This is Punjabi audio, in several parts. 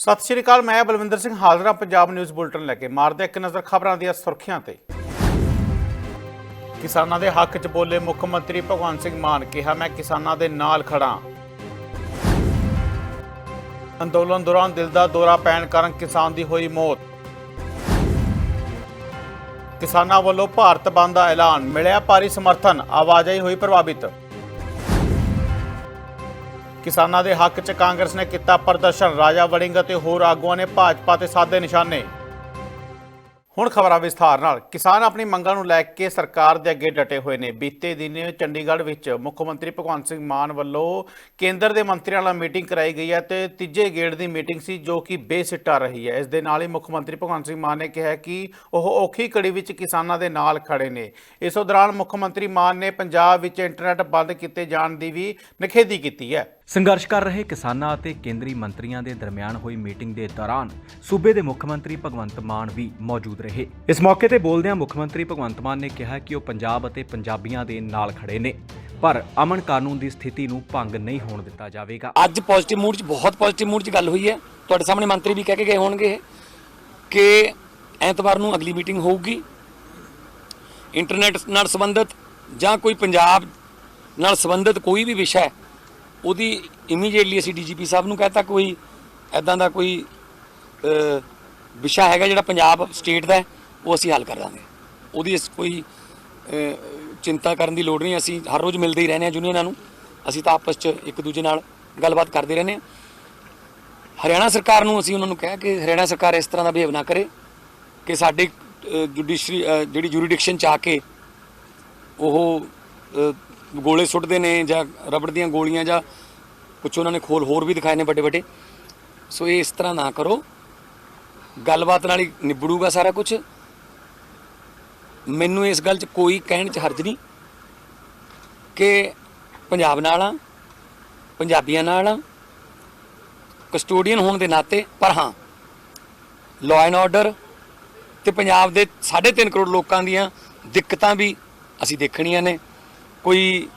ਸਤਿ ਸ਼੍ਰੀ ਅਕਾਲ, ਮੈਂ ਬਲਵਿੰਦਰ ਸਿੰਘ ਹਾਜ਼ਰ ਪੰਜਾਬ ਨਿਊਜ਼ ਬੁਲਟਨ ਲੈ ਕੇ। ਮਾਰਦੇ ਇੱਕ ਨਜ਼ਰ ਖਬਰਾਂ ਦੀਆਂ ਸੁਰਖੀਆਂ ਤੇ। ਕਿਸਾਨਾਂ ਦੇ ਹੱਕ 'ਚ ਬੋਲੇ ਮੁੱਖ ਮੰਤਰੀ ਭਗਵੰਤ ਸਿੰਘ ਮਾਨ, ਕਿਹਾ ਮੈਂ ਕਿਸਾਨਾਂ ਦੇ ਨਾਲ ਖੜਾ ਅੰਦੋਲਨ ਦੌਰਾਨ ਦਿਲ ਦਾ ਦੌਰਾ ਪੈਣ ਕਾਰਨ ਕਿਸਾਨ ਦੀ ਹੋਈ ਮੌਤ। ਕਿਸਾਨਾਂ ਵੱਲੋਂ ਭਾਰਤ ਬੰਦ ਦਾ ਐਲਾਨ, ਮਿਲਿਆ ਭਾਰੀ ਸਮਰਥਨ, ਆਵਾਜਾਈ ਹੋਈ ਪ੍ਰਭਾਵਿਤ। ਕਿਸਾਨਾਂ ਦੇ ਹੱਕ 'ਚ ਕਾਂਗਰਸ ਨੇ ਕੀਤਾ ਪ੍ਰਦਰਸ਼ਨ। ਰਾਜਾ ਵੜਿੰਗ ਅਤੇ ਹੋਰ ਆਗੂਆਂ ਨੇ ਭਾਜਪਾ ਤੇ ਸਾਧੇ ਨਿਸ਼ਾਨੇ। ਹੁਣ ਖਬਰਾਂ ਵਿਸਥਾਰ ਨਾਲ। ਕਿਸਾਨ ਆਪਣੀ ਮੰਗਾਂ ਨੂੰ ਲੈ ਕੇ ਸਰਕਾਰ ਦੇ ਅੱਗੇ ਡਟੇ ਹੋਏ ਨੇ। ਬੀਤੇ ਦਿਨ ਚੰਡੀਗੜ੍ਹ ਵਿੱਚ ਮੁੱਖ ਮੰਤਰੀ ਭਗਵੰਤ ਸਿੰਘ ਮਾਨ ਵੱਲੋਂ ਕੇਂਦਰ ਦੇ ਮੰਤਰੀਆਂ ਨਾਲ ਮੀਟਿੰਗ ਕਰਾਈ ਗਈ ਹੈ ਤੇ ਤੀਜੇ ਗੇੜ ਦੀ ਮੀਟਿੰਗ ਸੀ ਜੋ ਕਿ ਬੇਸਿੱਟਾ ਰਹੀ ਹੈ। ਇਸ ਦੇ ਨਾਲ ਹੀ ਮੁੱਖ ਮੰਤਰੀ ਭਗਵੰਤ ਸਿੰਘ ਮਾਨ ਨੇ ਕਿਹਾ ਕਿ ਉਹ ਔਖੀ ਕੜੀ ਵਿੱਚ ਕਿਸਾਨਾਂ ਦੇ ਨਾਲ ਖੜੇ ਨੇ। ਇਸ ਦੌਰਾਨ ਮੁੱਖ ਮੰਤਰੀ ਮਾਨ ਨੇ ਪੰਜਾਬ ਵਿੱਚ ਇੰਟਰਨੈਟ ਬੰਦ ਕੀਤੇ ਜਾਣ ਦੀ ਵੀ ਨਿਖੇਧੀ ਕੀਤੀ ਹੈ। ਸੰਘਰਸ਼ ਕਰ ਰਹੇ ਕਿਸਾਨਾਂ ਅਤੇ ਕੇਂਦਰੀ ਮੰਤਰੀਆਂ ਦੇ ਦਰਮਿਆਨ ਹੋਈ ਮੀਟਿੰਗ ਦੇ ਦੌਰਾਨ ਸੂਬੇ ਦੇ ਮੁੱਖ ਮੰਤਰੀ ਭਗਵੰਤ ਮਾਨ ਵੀ ਮੌਜੂਦ ਰਹੇ। ਇਸ ਮੌਕੇ ਤੇ ਬੋਲਦਿਆਂ ਮੁੱਖ ਮੰਤਰੀ ਭਗਵੰਤ ਮਾਨ ਨੇ ਕਿਹਾ ਕਿ ਉਹ ਪੰਜਾਬ ਅਤੇ ਪੰਜਾਬੀਆਂ ਦੇ ਨਾਲ ਖੜੇ ਨੇ, ਪਰ ਅਮਨ ਕਾਨੂੰਨ ਦੀ ਸਥਿਤੀ ਨੂੰ ਭੰਗ ਨਹੀਂ ਹੋਣ ਦਿੱਤਾ ਜਾਵੇਗਾ। ਅੱਜ ਪੋਜ਼ਿਟਿਵ ਮੂਡ 'ਚ, ਬਹੁਤ ਪੋਜ਼ਿਟਿਵ ਮੂਡ 'ਚ ਗੱਲ ਹੋਈ ਹੈ। ਤੁਹਾਡੇ ਸਾਹਮਣੇ ਮੰਤਰੀ ਵੀ ਕਹਿ ਕੇ ਗਏ ਹੋਣਗੇ ਕਿ ਐਤਵਾਰ ਨੂੰ ਅਗਲੀ ਮੀਟਿੰਗ ਹੋਊਗੀ। ਇੰਟਰਨੈਟ ਨਾਲ ਸੰਬੰਧਿਤ ਜਾਂ ਕੋਈ ਪੰਜਾਬ ਨਾਲ ਸੰਬੰਧਿਤ ਕੋਈ ਵੀ ਵਿਸ਼ਾ ਉਹਦੀ ਇਮੀਡੀਏਟਲੀ ਅਸੀਂ ਡੀਜੀਪੀ ਸਾਹਿਬ ਨੂੰ ਕਹਤਾ ਕੋਈ ਐਦਾਂ ਦਾ ਕੋਈ ਵਿਸ਼ਾ ਹੈਗਾ ਜਿਹੜਾ ਪੰਜਾਬ ਸਟੇਟ ਦਾ ਉਹ ਅਸੀਂ ਹੱਲ ਕਰ ਦਾਂਗੇ। ਉਹਦੀ ਇਸ ਕੋਈ ਚਿੰਤਾ ਕਰਨ ਦੀ ਲੋੜ ਨਹੀਂ, ਅਸੀਂ ਹਰ ਰੋਜ਼ ਮਿਲਦੇ ਹੀ ਰਹਿੰਦੇ ਹਾਂ ਯੂਨੀਅਨਾਂ ਨੂੰ। ਅਸੀਂ ਤਾਂ ਆਪਸ 'ਚ ਇੱਕ ਦੂਜੇ ਨਾਲ ਗੱਲਬਾਤ ਕਰਦੇ ਰਹਿੰਦੇ ਹਾਂ। ਹਰਿਆਣਾ ਸਰਕਾਰ ਨੂੰ ਅਸੀਂ ਉਹਨਾਂ ਨੂੰ ਕਿਹਾ ਕਿ ਹਰਿਆਣਾ ਸਰਕਾਰ ਇਸ ਤਰ੍ਹਾਂ ਦਾ ਬਿਹੇਵ ਨਾ ਕਰੇ ਕਿ ਸਾਡੇ ਜੁਡੀਸ਼ਰੀ ਜਿਹੜੀ ਜੁਰੀਡਿਕਸ਼ਨ ਚ ਆ ਕੇ ਉਹ ਗੋਲੇ ਸੁੱਟਦੇ ਨੇ ਜਾਂ ਰਬੜ ਦੀਆਂ ਗੋਲੀਆਂ ਜਾਂ ਕੁਝ ਉਹਨਾਂ ਨੇ ਖੋਲ ਹੋਰ ਵੀ ਦਿਖਾਏ ਨੇ ਵੱਡੇ ਵੱਡੇ। ਸੋ ਇਹ ਇਸ ਤਰ੍ਹਾਂ ਨਾ ਕਰੋ। ਗੱਲਬਾਤ ਨਾਲ ਹੀ ਨਿਬੜੂਗਾ ਸਾਰਾ ਕੁਝ ਮੈਨੂੰ ਇਸ ਗੱਲ 'ਚ ਕੋਈ ਕਹਿਣ 'ਚ ਹਰਜ ਨਹੀਂ ਕਿ ਪੰਜਾਬ ਨਾਲ ਆ, ਪੰਜਾਬੀਆਂ ਨਾਲ ਆ ਕਸਟੋਡੀਅਨ ਹੋਣ ਦੇ ਨਾਤੇ, ਪਰ ਹਾਂ ਲਾਅ ਐਂਡ ਆਰਡਰ ਤੇ ਪੰਜਾਬ ਦੇ 3.5 ਕਰੋੜ ਲੋਕਾਂ ਦੀਆਂ ਦਿੱਕਤਾਂ ਵੀ ਅਸੀਂ ਦੇਖਣੀਆਂ ਨੇ। ਕੋਈ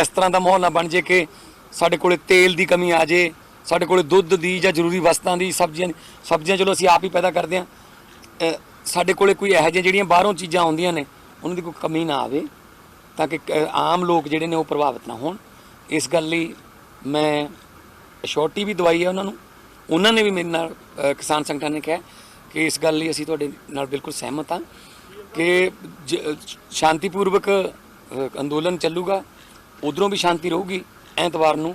ਇਸ ਤਰ੍ਹਾਂ ਦਾ ਮਾਹੌਲ ਨਾ ਬਣ ਜੇ ਕਿ ਸਾਡੇ ਕੋਲੇ ਤੇਲ ਦੀ ਕਮੀ ਆ ਜੇ ਸਾਡੇ ਕੋਲੇ ਦੁੱਧ ਦੀ ਜਾਂ ਜ਼ਰੂਰੀ ਵਸਤਾਂ ਦੀ ਸਬਜ਼ੀਆਂ ਦੀ ਸਬਜ਼ੀਆਂ ਚਲੋ ਅਸੀਂ ਆਪ ਹੀ ਪੈਦਾ ਕਰਦੇ ਹਾਂ। ਸਾਡੇ ਕੋਲੇ ਕੋਈ ਇਹੋ ਜਿਹੀਆਂ ਜਿਹੜੀਆਂ ਬਾਹਰੋਂ ਚੀਜ਼ਾਂ ਆਉਂਦੀਆਂ ਨੇ ਉਹਨਾਂ ਦੀ ਕੋਈ ਕਮੀ ਨਾ ਆਵੇ ਤਾਂ ਕਿ ਅ, ਆਮ ਲੋਕ ਜਿਹੜੇ ਨੇ ਉਹ ਪ੍ਰਭਾਵਿਤ ਨਾ ਹੋਣ। ਇਸ ਗੱਲ ਲਈ ਮੈਂ ਅਸ਼ੋਰਟੀ ਵੀ ਦਵਾਈ ਹੈ ਉਹਨਾਂ ਨੂੰ। ਉਹਨਾਂ ਨੇ ਵੀ ਮੇਰੇ ਨਾਲ ਕਿਸਾਨ ਸੰਗਠਨ ਨੇ ਕਿਹਾ ਕਿ ਇਸ ਗੱਲ ਲਈ ਅਸੀਂ ਤੁਹਾਡੇ ਨਾਲ ਬਿਲਕੁਲ ਸਹਿਮਤ ਹਾਂ ਕਿ ਜ- ਸ਼ਾਂਤੀਪੂਰਵਕ ਅ, ਅੰਦੋਲਨ ਚੱਲੂਗਾ, ਉਧਰੋਂ ਵੀ ਸ਼ਾਂਤੀ ਰਹੂਗੀ, ਐਤਵਾਰ ਨੂੰ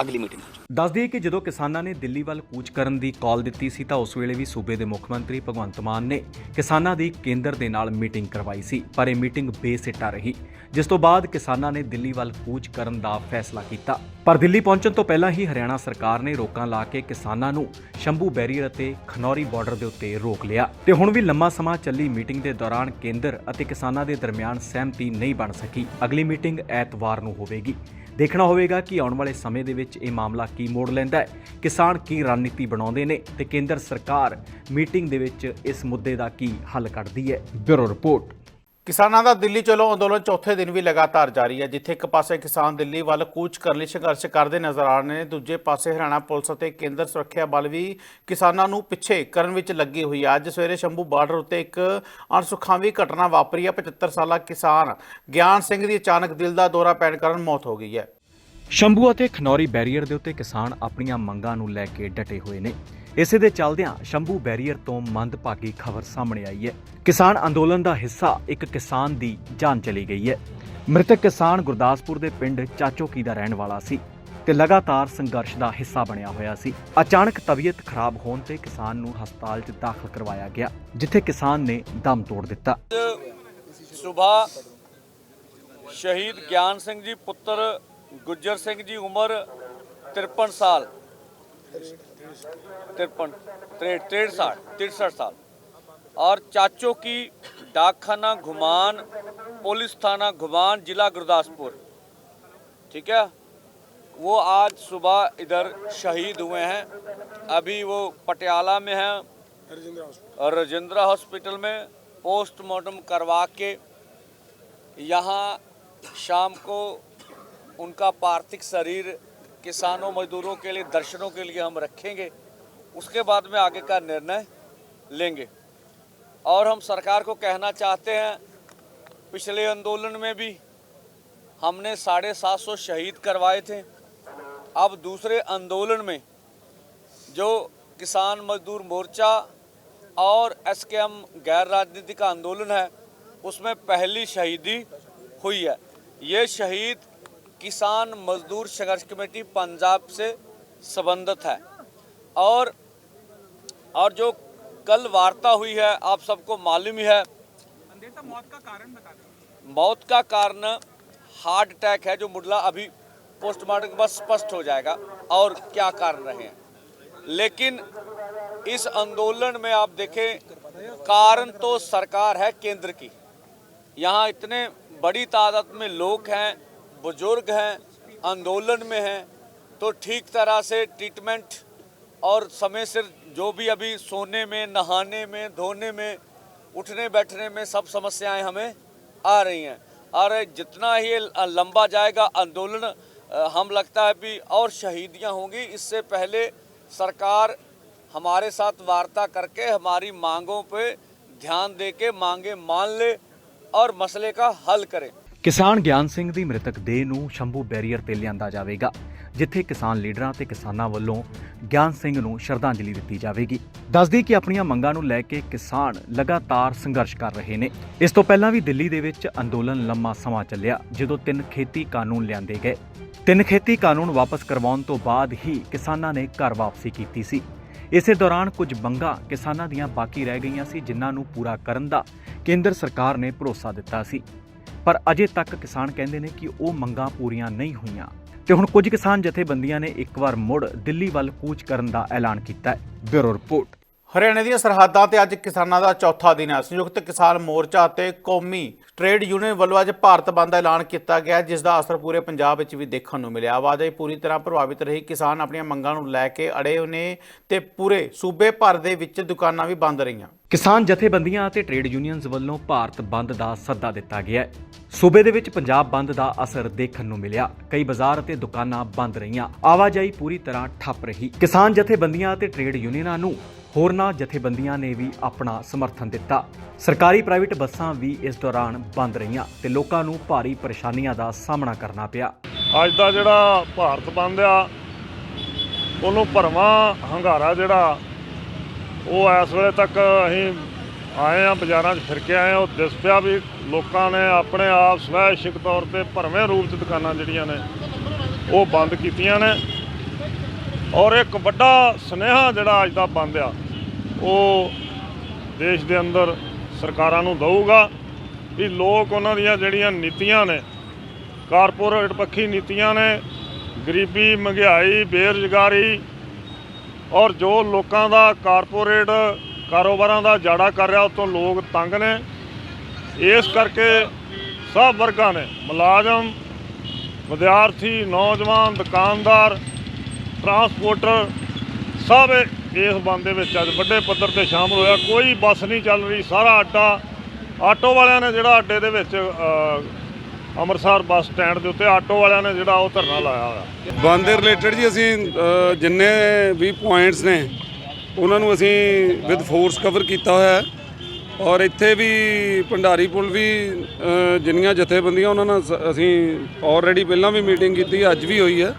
ਅਗਲੀ ਮੀਟਿੰਗ ਹੋ ਦੱਸ ਦਈਏ ਕਿ ਜਦੋਂ ਕਿਸਾਨਾਂ ਨੇ ਦਿੱਲੀ ਵੱਲ ਕੂਚ ਕਰਨ ਦੀ ਕਾਲ ਦਿੱਤੀ ਸੀ ਤਾਂ ਉਸ ਵੇਲੇ ਵੀ ਸੂਬੇ ਦੇ ਮੁੱਖ ਮੰਤਰੀ ਭਗਵੰਤ ਮਾਨ ਨੇ ਕਿਸਾਨਾਂ ਦੀ ਕੇਂਦਰ ਦੇ ਨਾਲ ਮੀਟਿੰਗ ਕਰਵਾਈ ਸੀ, ਪਰ ਇਹ ਮੀਟਿੰਗ ਬੇਸਿੱਟਾ ਰਹੀ। ਜਿਸ ਤੋਂ ਬਾਅਦ ਕਿਸਾਨਾਂ ਨੇ ਦਿੱਲੀ ਵੱਲ ਕੂਚ ਕਰਨ ਦਾ ਫੈਸਲਾ ਕੀਤਾ। ਪਰ ਦਿੱਲੀ ਪਹੁੰਚਣ ਤੋਂ ਪਹਿਲਾਂ ਹੀ ਹਰਿਆਣਾ ਸਰਕਾਰ ਨੇ ਰੋਕਾਂ ਲਾ ਕੇ ਕਿਸਾਨਾਂ ਨੂੰ ਸ਼ੰਭੂ ਬੈਰੀਅਰ ਅਤੇ ਖਨੌਰੀ ਬਾਰਡਰ ਦੇ ਉੱਤੇ ਰੋਕ ਲਿਆ। ਤੇ ਹੁਣ ਵੀ ਲੰਮਾ ਸਮਾਂ ਚੱਲੀ ਮੀਟਿੰਗ ਦੇ ਦੌਰਾਨ ਕੇਂਦਰ ਅਤੇ ਕਿਸਾਨਾਂ ਦੇ ਦਰਮਿਆਨ ਸਹਿਮਤੀ ਨਹੀਂ ਬਣ ਸਕੀ। ਅਗਲੀ ਮੀਟਿੰਗ ਐਤਵਾਰ ਨੂੰ ਹੋਵੇਗੀ। ਦੇਖਣਾ ਹੋਵੇਗਾ ਕਿ ਆਉਣ ਵਾਲੇ ਸਮੇਂ ਦੇ ਵਿੱਚ ਇਹ ਮਾਮਲਾ ਕੀ ਮੋੜ ਲੈਂਦਾ ਹੈ, ਕਿਸਾਨ ਕੀ ਰਣਨੀਤੀ ਬਣਾਉਂਦੇ ਨੇ ਤੇ ਕੇਂਦਰ ਸਰਕਾਰ ਮੀਟਿੰਗ ਦੇ ਵਿੱਚ ਇਸ ਮੁੱਦੇ ਦਾ ਕੀ ਹੱਲ ਕੱਢਦੀ ਹੈ। Bureau report. ਕਿਸਾਨਾਂ ਦਾ ਦਿੱਲੀ ਚਲੋ ਅੰਦੋਲਨ ਚੌਥੇ ਦਿਨ ਵੀ ਲਗਾਤਾਰ ਜਾਰੀ ਹੈ, ਜਿੱਥੇ ਇੱਕ ਪਾਸੇ ਕਿਸਾਨ ਦਿੱਲੀ ਵੱਲ ਕੂਚ ਕਰਨ ਲਈ ਸੰਘਰਸ਼ ਕਰਦੇ ਨਜ਼ਰ ਆ ਰਹੇ ਨੇ, ਦੂਜੇ ਪਾਸੇ ਹਰਿਆਣਾ ਪੁਲਿਸ ਅਤੇ ਕੇਂਦਰ ਸੁਰੱਖਿਆ ਬਲ ਵੀ ਕਿਸਾਨਾਂ ਨੂੰ ਪਿੱਛੇ ਕਰਨ ਵਿੱਚ ਲੱਗੀ ਹੋਈ ਹੈ। ਅੱਜ ਸਵੇਰੇ ਸ਼ੰਭੂ ਬਾਰਡਰ ਉੱਤੇ ਇੱਕ ਅਣਸੁਖਾਵੀ ਘਟਨਾ ਵਾਪਰੀ ਹੈ 75 ਸਾਲਾ ਕਿਸਾਨ ਗਿਆਨ ਸਿੰਘ ਦੀ ਅਚਾਨਕ ਦਿਲ ਦਾ ਦੌਰਾ ਪੈਣ ਕਾਰਨ ਮੌਤ ਹੋ ਗਈ ਹੈ। ਸ਼ੰਭੂ ਅਤੇ ਖਨੌਰੀ ਬੈਰੀਅਰ ਦੇ ਉੱਤੇ ਕਿਸਾਨ ਆਪਣੀਆਂ ਮੰਗਾਂ ਨੂੰ ਲੈ ਕੇ ਡਟੇ ਹੋਏ ਨੇ। ਇਸੇ ਦੇ ਚੱਲਦਿਆਂ ਸ਼ੰਭੂ ਬੈਰੀਅਰ ਤੋਂ ਮੰਦਭਾਗੀ ਖਬਰ ਸਾਹਮਣੇ ਆਈ ਹੈ। ਕਿਸਾਨ ਅੰਦੋਲਨ ਦਾ ਹਿੱਸਾ ਇੱਕ ਕਿਸਾਨ ਦੀ ਜਾਨ ਚਲੀ ਗਈ ਹੈ। ਮ੍ਰਿਤਕ ਕਿਸਾਨ ਗੁਰਦਾਸਪੁਰ ਦੇ ਪਿੰਡ ਚਾਚੋਕੀ ਦਾ ਰਹਿਣ ਵਾਲਾ ਸੀ ਤੇ ਲਗਾਤਾਰ ਸੰਘਰਸ਼ ਦਾ ਹਿੱਸਾ ਬਣਿਆ ਹੋਇਆ ਸੀ। ਅਚਾਨਕ ਤਬੀਅਤ ਖਰਾਬ ਹੋਣ ਤੇ ਕਿਸਾਨ ਨੂੰ ਹਸਪਤਾਲ 'ਚ ਦਾਖਲ ਕਰਵਾਇਆ ਗਿਆ, ਜਿੱਥੇ ਕਿਸਾਨ ਨੇ ਦਮ ਤੋੜ ਦਿੱਤਾ। ਸੁਬਾ ਸ਼ਹੀਦ ਗਿਆਨ ਸਿੰਘ ਜੀ ਪੁੱਤਰ ਗੁੱਜਰ ਸਿੰਘ ਜੀ ਉਮਰ 53 ਸਾਲ। 53 63 साल तिरसठ साल। और चाचों की डाकखाना घुमान पुलिस थाना घुमान जिला गुरदासपुर। ठीक है? वो आज सुबह इधर शहीद हुए हैं। अभी वो पटियाला में हैं। और राजेंद्रा हॉस्पिटल में पोस्टमार्टम करवा के यहाँ शाम को उनका पार्थिव शरीर किसानों, मजदूरों के लिए, दर्शनों के लिए हम रखेंगे। उसके बाद में आगे का निर्णय लेंगे। और हम सरकार को कहना चाहते हैं, पिछले आंदोलन में भी हमने साढ़े सात सौ शहीद करवाए थे। अब दूसरे आंदोलन में जो किसान मजदूर मोर्चा और एस के एम गैर राजनीतिक आंदोलन है, उसमें पहली शहीदी हुई है। ये शहीद किसान मजदूर संघर्ष कमेटी पंजाब से संबंधित है। और और जो कल वार्ता हुई है आप सबको मालूम ही है। मौत का कारण बता मौत का कारण हार्ट अटैक है जो मुडला अभी पोस्टमार्टम के बाद स्पष्ट हो जाएगा और क्या कारण रहे हैं। लेकिन इस आंदोलन में आप देखें कारण तो सरकार है केंद्र की। यहाँ इतने बड़ी तादाद में लोग हैं बुज़ुर्ग हैं, आंदोलन में हैं तो ठीक तरह से ट्रीटमेंट और समय से जो भी अभी सोने में, नहाने में, धोने में, उठने बैठने में सब समस्याएँ हमें आ रही हैं। और जितना ही लंबा जाएगा आंदोलन हम लगता है भी और शहीदियाँ होंगी। इससे पहले सरकार हमारे साथ वार्ता करके हमारी मांगों पे ध्यान दे के मांगे मान ले और मसले का हल करे। ਕਿਸਾਨ ਗਿਆਨ ਸਿੰਘ ਦੀ ਮ੍ਰਿਤਕ ਦੇਹ ਨੂੰ ਸ਼ੰਭੂ ਬੈਰੀਅਰ ਤੇ ਲਿਆਂਦਾ ਜਾਵੇਗਾ, ਜਿੱਥੇ ਕਿਸਾਨ ਲੀਡਰਾਂ ਤੇ ਕਿਸਾਨਾਂ ਵੱਲੋਂ ਗਿਆਨ ਸਿੰਘ ਨੂੰ ਸ਼ਰਧਾਂਜਲੀ ਦਿੱਤੀ ਜਾਵੇਗੀ। ਦੱਸਦੀ ਕਿ ਆਪਣੀਆਂ ਮੰਗਾਂ ਨੂੰ ਲੈ ਕੇ ਕਿਸਾਨ ਲਗਾਤਾਰ ਸੰਘਰਸ਼ ਕਰ ਰਹੇ ਨੇ। ਇਸ ਤੋਂ ਪਹਿਲਾਂ ਵੀ ਦਿੱਲੀ ਦੇ ਵਿੱਚ ਅੰਦੋਲਨ ਲੰਮਾ ਸਮਾਂ ਚੱਲਿਆ, ਜਦੋਂ ਤਿੰਨ ਖੇਤੀ ਕਾਨੂੰਨ ਲਿਆਂਦੇ ਗਏ। ਤਿੰਨ ਖੇਤੀ ਕਾਨੂੰਨ ਵਾਪਸ ਕਰਵਾਉਣ ਤੋਂ ਬਾਅਦ ਹੀ ਕਿਸਾਨਾਂ ਨੇ ਘਰ ਵਾਪਸੀ ਕੀਤੀ ਸੀ। ਇਸੇ ਦੌਰਾਨ ਕੁਝ ਮੰਗਾਂ ਕਿਸਾਨਾਂ ਦੀਆਂ ਬਾਕੀ ਰਹਿ ਗਈਆਂ ਸੀ, ਜਿਨ੍ਹਾਂ ਨੂੰ ਪੂਰਾ ਕਰਨ ਦਾ ਕੇਂਦਰ ਸਰਕਾਰ ਨੇ ਭਰੋਸਾ ਦਿੱਤਾ ਸੀ। ਪਰ ਅਜੇ ਤੱਕ ਕਿਸਾਨ ਕਹਿੰਦੇ ਨੇ ਕਿ ਉਹ ਮੰਗਾਂ ਪੂਰੀਆਂ ਨਹੀਂ ਹੋਈਆਂ। ਤੇ ਹੁਣ ਕੁਝ ਕਿਸਾਨ ਜਥੇਬੰਦੀਆਂ ਨੇ ਇੱਕ ਵਾਰ ਮੁੜ ਦਿੱਲੀ ਵੱਲ ਕੂਚ ਕਰਨ ਦਾ ਐਲਾਨ ਕੀਤਾ ਹੈ। Bureau report. ਹਰਿਆਣਾ ਦੀਆਂ ਸਰਹੱਦਾਂ ਤੇ ਅੱਜ ਕਿਸਾਨਾਂ ਦਾ ਚੌਥਾ ਦਿਨ ਹੈ। ਸੰਯੁਕਤ ਕਿਸਾਨ ਮੋਰਚਾ ਅਤੇ ਕੌਮੀ ਟ੍ਰੇਡ ਯੂਨੀਅਨ ਵੱਲੋਂ ਅੱਜ ਭਾਰਤ ਬੰਦ ਦਾ ਐਲਾਨ ਕੀਤਾ ਗਿਆ, ਜਿਸ ਦਾ ਅਸਰ ਪੂਰੇ ਪੰਜਾਬ ਵਿੱਚ ਵੀ ਦੇਖਣ ਨੂੰ ਮਿਲਿਆ। ਆਵਾਜਾਈ ਪੂਰੀ ਤਰ੍ਹਾਂ ਪ੍ਰਭਾਵਿਤ ਰਹੀ। ਕਿਸਾਨ ਆਪਣੀਆਂ ਮੰਗਾਂ ਨੂੰ ਲੈ ਕੇ ਅੜੇ ਨੇ ਤੇ ਪੂਰੇ ਸੂਬੇ ਭਰ ਦੇ ਵਿੱਚ ਦੁਕਾਨਾਂ ਵੀ ਬੰਦ ਰਹੀਆਂ। ਕਿਸਾਨ ਜਥੇਬੰਦੀਆਂ ਅਤੇ ਟ੍ਰੇਡ ਯੂਨੀਅਨਸ ਵੱਲੋਂ ਭਾਰਤ ਬੰਦ ਦਾ ਸੱਦਾ ਦਿੱਤਾ ਗਿਆ ਹੈ। ਸੂਬੇ ਦੇ ਵਿੱਚ ਪੰਜਾਬ ਬੰਦ ਦਾ ਅਸਰ ਦੇਖਣ ਨੂੰ ਮਿਲਿਆ। ਕਈ ਬਾਜ਼ਾਰ ਅਤੇ ਦੁਕਾਨਾਂ ਬੰਦ ਰਹੀਆਂ। ਆਵਾਜਾਈ ਪੂਰੀ ਤਰ੍ਹਾਂ ਠੱਪ ਰਹੀ। ਕਿਸਾਨ ਜਥੇਬੰਦੀਆਂ ਅਤੇ ਟ੍ਰੇਡ ਯੂਨੀਅਨਾਂ ਨੂੰ ਹੋਰਨਾਂ ਜਥੇਬੰਦੀਆਂ ਨੇ ਵੀ ਆਪਣਾ ਸਮਰਥਨ ਦਿੱਤਾ। ਸਰਕਾਰੀ ਪ੍ਰਾਈਵੇਟ ਬੱਸਾਂ ਵੀ ਇਸ ਦੌਰਾਨ ਬੰਦ ਰਹੀਆਂ ਤੇ ਲੋਕਾਂ ਨੂੰ ਭਾਰੀ ਪਰੇਸ਼ਾਨੀਆਂ ਦਾ ਸਾਹਮਣਾ ਕਰਨਾ ਪਿਆ। ਅੱਜ ਦਾ ਜਿਹੜਾ ਭਾਰਤ ਬੰਦ ਆ, ਉਹਨੂੰ ਭਰਵਾਂ ਹੰਗਾਰਾ ਜਿਹੜਾ, ਉਹ ਇਸ ਵੇਲੇ ਤੱਕ ਅਸੀਂ ਆਏ ਆ ਬਾਜ਼ਾਰਾਂ 'ਚ ਫਿਰ ਕੇ ਆਏ ਆ ਉਹ ਦਿਸ ਪਿਆ ਵੀ ਲੋਕਾਂ ਨੇ ਆਪਣੇ ਆਪ ਸਵੈਸ਼ਿਕ ਤੌਰ ਤੇ ਭਰਵੇਂ ਰੂਪ 'ਚ ਦੁਕਾਨਾਂ ਜਿਹੜੀਆਂ ਨੇ, ਉਹ ਬੰਦ ਕੀਤੀਆਂ ਨੇ। ਔਰ ਇੱਕ ਵੱਡਾ ਸੁਨੇਹਾ ਜਿਹੜਾ ਅੱਜ ਦਾ ਬੰਦ ਆ ਉਹ ਦੇਸ਼ ਦੇ ਅੰਦਰ ਸਰਕਾਰਾਂ ਨੂੰ ਦਊਗਾ ਵੀ ਲੋਕ ਉਹਨਾਂ ਦੀਆਂ ਜਿਹੜੀਆਂ ਨੀਤੀਆਂ ਨੇ, ਕਾਰਪੋਰੇਟ ਪੱਖੀ ਨੀਤੀਆਂ ਨੇ, ਗਰੀਬੀ, ਮਹਿੰਗਾਈ, ਬੇਰੁਜ਼ਗਾਰੀ ਔਰ ਜੋ ਲੋਕਾਂ ਦਾ ਕਾਰਪੋਰੇਟ ਕਾਰੋਬਾਰਾਂ ਦਾ ਜਾੜਾ ਕਰ ਰਿਹਾ, ਉਤੋਂ ਲੋਕ ਤੰਗ ਨੇ। ਇਸ ਕਰਕੇ ਸਭ ਵਰਗਾਂ ਨੇ, ਮੁਲਾਜ਼ਮ, ਵਿਦਿਆਰਥੀ, ਨੌਜਵਾਨ, ਦੁਕਾਨਦਾਰ, ਟਰਾਂਸਪੋਰਟਰ, ਸਭ ਇਸ ਬੰਦ ਦੇ ਵਿੱਚ ਅੱਜ ਵੱਡੇ ਪੱਧਰ ਤੇ ਸ਼ਾਮਲ ਹੋਇਆ। ਕੋਈ ਬੱਸ ਨਹੀਂ ਚੱਲ ਰਹੀ, ਸਾਰਾ ਆਟਾ। ਆਟੋ ਵਾਲਿਆਂ ਨੇ ਜਿਹੜਾ ਅੱਡੇ ਦੇ ਵਿੱਚ ਅੰਮ੍ਰਿਤਸਰ ਬੱਸ ਸਟੈਂਡ ਦੇ ਉੱਤੇ ਆਟੋ ਵਾਲਿਆਂ ਨੇ ਜਿਹੜਾ ਉਹ ਧਰਨਾ ਲਾਇਆ ਹੋਇਆ। ਬੰਦ ਦੇ ਰਿਲੇਟਡ ਜੀ ਅਸੀਂ ਜਿੰਨੇ ਵੀ ਪੁਆਇੰਟਸ ਨੇ, ਉਹਨਾਂ ਨੂੰ ਅਸੀਂ ਵਿਦ ਫੋਰਸ ਕਵਰ ਕੀਤਾ ਹੋਇਆ ਹੈ। ਔਰ ਇੱਥੇ ਵੀ ਭੰਡਾਰੀ ਪੁਲ ਵੀ ਜਿੰਨੀਆਂ ਜਥੇਬੰਦੀਆਂ ਉਹਨਾਂ ਨਾਲ ਸ- ਅਸੀਂ ਆਲਰੇਡੀ ਪਹਿਲਾਂ ਵੀ ਮੀਟਿੰਗ ਕੀਤੀ, ਅੱਜ ਵੀ ਹੋਈ ਹੈ।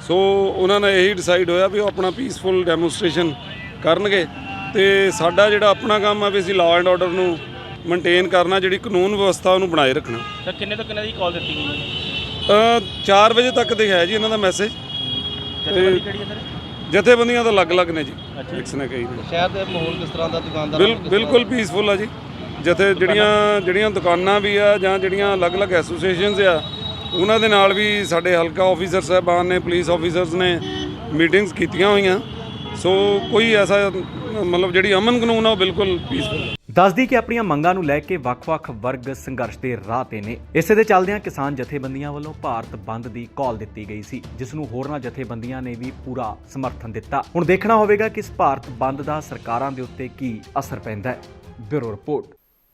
ਸੋ ਉਹਨਾਂ ਨੇ ਇਹੀ ਡਿਸਾਈਡ ਹੋਇਆ ਵੀ ਉਹ ਆਪਣਾ ਪੀਸਫੁਲ ਡੈਮੋਨਸਟ੍ਰੇਸ਼ਨ ਕਰਨਗੇ ਤੇ ਸਾਡਾ ਜਿਹੜਾ ਆਪਣਾ ਕੰਮ ਆ ਵੀ ਅਸੀਂ ਲਾਅ ਐਂਡ ਆਰਡਰ ਨੂੰ ਮੇਨਟੇਨ ਕਰਨਾ ਜਿਹੜੀ ਕਾਨੂੰਨ ਵਿਵਸਥਾ ਉਹਨੂੰ ਬਣਾਏ ਰੱਖਣਾ। ਸਰ ਕਿੰਨੇ ਤੋਂ ਕਿੰਨੇ ਦੀ ਕਾਲ ਦਿੱਤੀ ਗਈ ਹੈ? ਅ, 4 ਵਜੇ ਤੱਕ ਦੇ ਹੈ ਜੀ ਇਹਨਾਂ ਦਾ ਮੈਸੇਜ ਜਥੇਬੰਦੀ ਕਿਹੜੀ ਹੈ ਸਰ? ਜਥੇਬੰਦੀਆਂ ਤਾਂ ਅਲੱਗ-ਅਲੱਗ ਨੇ ਜੀ ਫਿਕਸ ਨੇ ਨੇ। ਸ਼ਹਿਰ ਦੇ ਮਾਹੌਲ ਕਿਸ ਤਰ੍ਹਾਂ ਦਾ ਦੁਕਾਨਦਾਰ ਬਿਲ ਬਿਲਕੁਲ ਪੀਸਫੁਲ ਆ ਜੀ। ਜਥੇ ਜਿਹੜੀਆਂ ਜਿਹੜੀਆਂ ਦੁਕਾਨਾਂ ਵੀ ਆ ਜਾਂ ਜਿਹੜੀਆਂ ਅਲੱਗ-ਅਲੱਗ ਐਸੋਸੀਏਸ਼ਨਸ ਆ ਉਹਨਾਂ ਦੇ ਨਾਲ ਵੀ ਸਾਡੇ ਹਲਕਾ ਆਫੀਸਰ ਸਾਹਿਬਾਨ ਨੇ ਪੁਲਿਸ ਆਫੀਸਰਸ ਨੇ ਮੀਟਿੰਗਸ ਕੀਤੀਆਂ ਹੋਈਆਂ। ਸੋ ਕੋਈ ਐਸਾ, ਮਤਲਬ ਜਿਹੜੀ ਅਮਨ ਕਾਨੂੰਨ ਆ, ਉਹ ਬਿਲਕੁਲ ਪੀਸਫੁਲ ਦੱਸਦੀ ਕਿ ਆਪਣੀਆਂ ਮੰਗਾਂ ਨੂੰ ਲੈ ਕੇ ਵੱਖ-ਵੱਖ ਵਰਗ ਸੰਘਰਸ਼ ਦੇ ਰਾਹ ਤੇ ਨੇ। ਇਸੇ ਦੇ ਚੱਲਦਿਆਂ ਕਿਸਾਨ ਜਥੇਬੰਦੀਆਂ ਵੱਲੋਂ ਭਾਰਤ ਬੰਦ ਦੀ ਕਾਲ ਦਿੱਤੀ ਗਈ ਸੀ, ਜਿਸ ਨੂੰ ਹੋਰਨਾਂ ਜਥੇਬੰਦੀਆਂ ਨੇ ਵੀ ਪੂਰਾ ਸਮਰਥਨ ਦਿੱਤਾ। ਹੁਣ ਦੇਖਣਾ ਹੋਵੇਗਾ ਕਿ ਇਸ ਭਾਰਤ ਬੰਦ ਦਾ ਸਰਕਾਰਾਂ ਦੇ ਉੱਤੇ ਕੀ ਅਸਰ ਪੈਂਦਾ ਹੈ। Bureau report.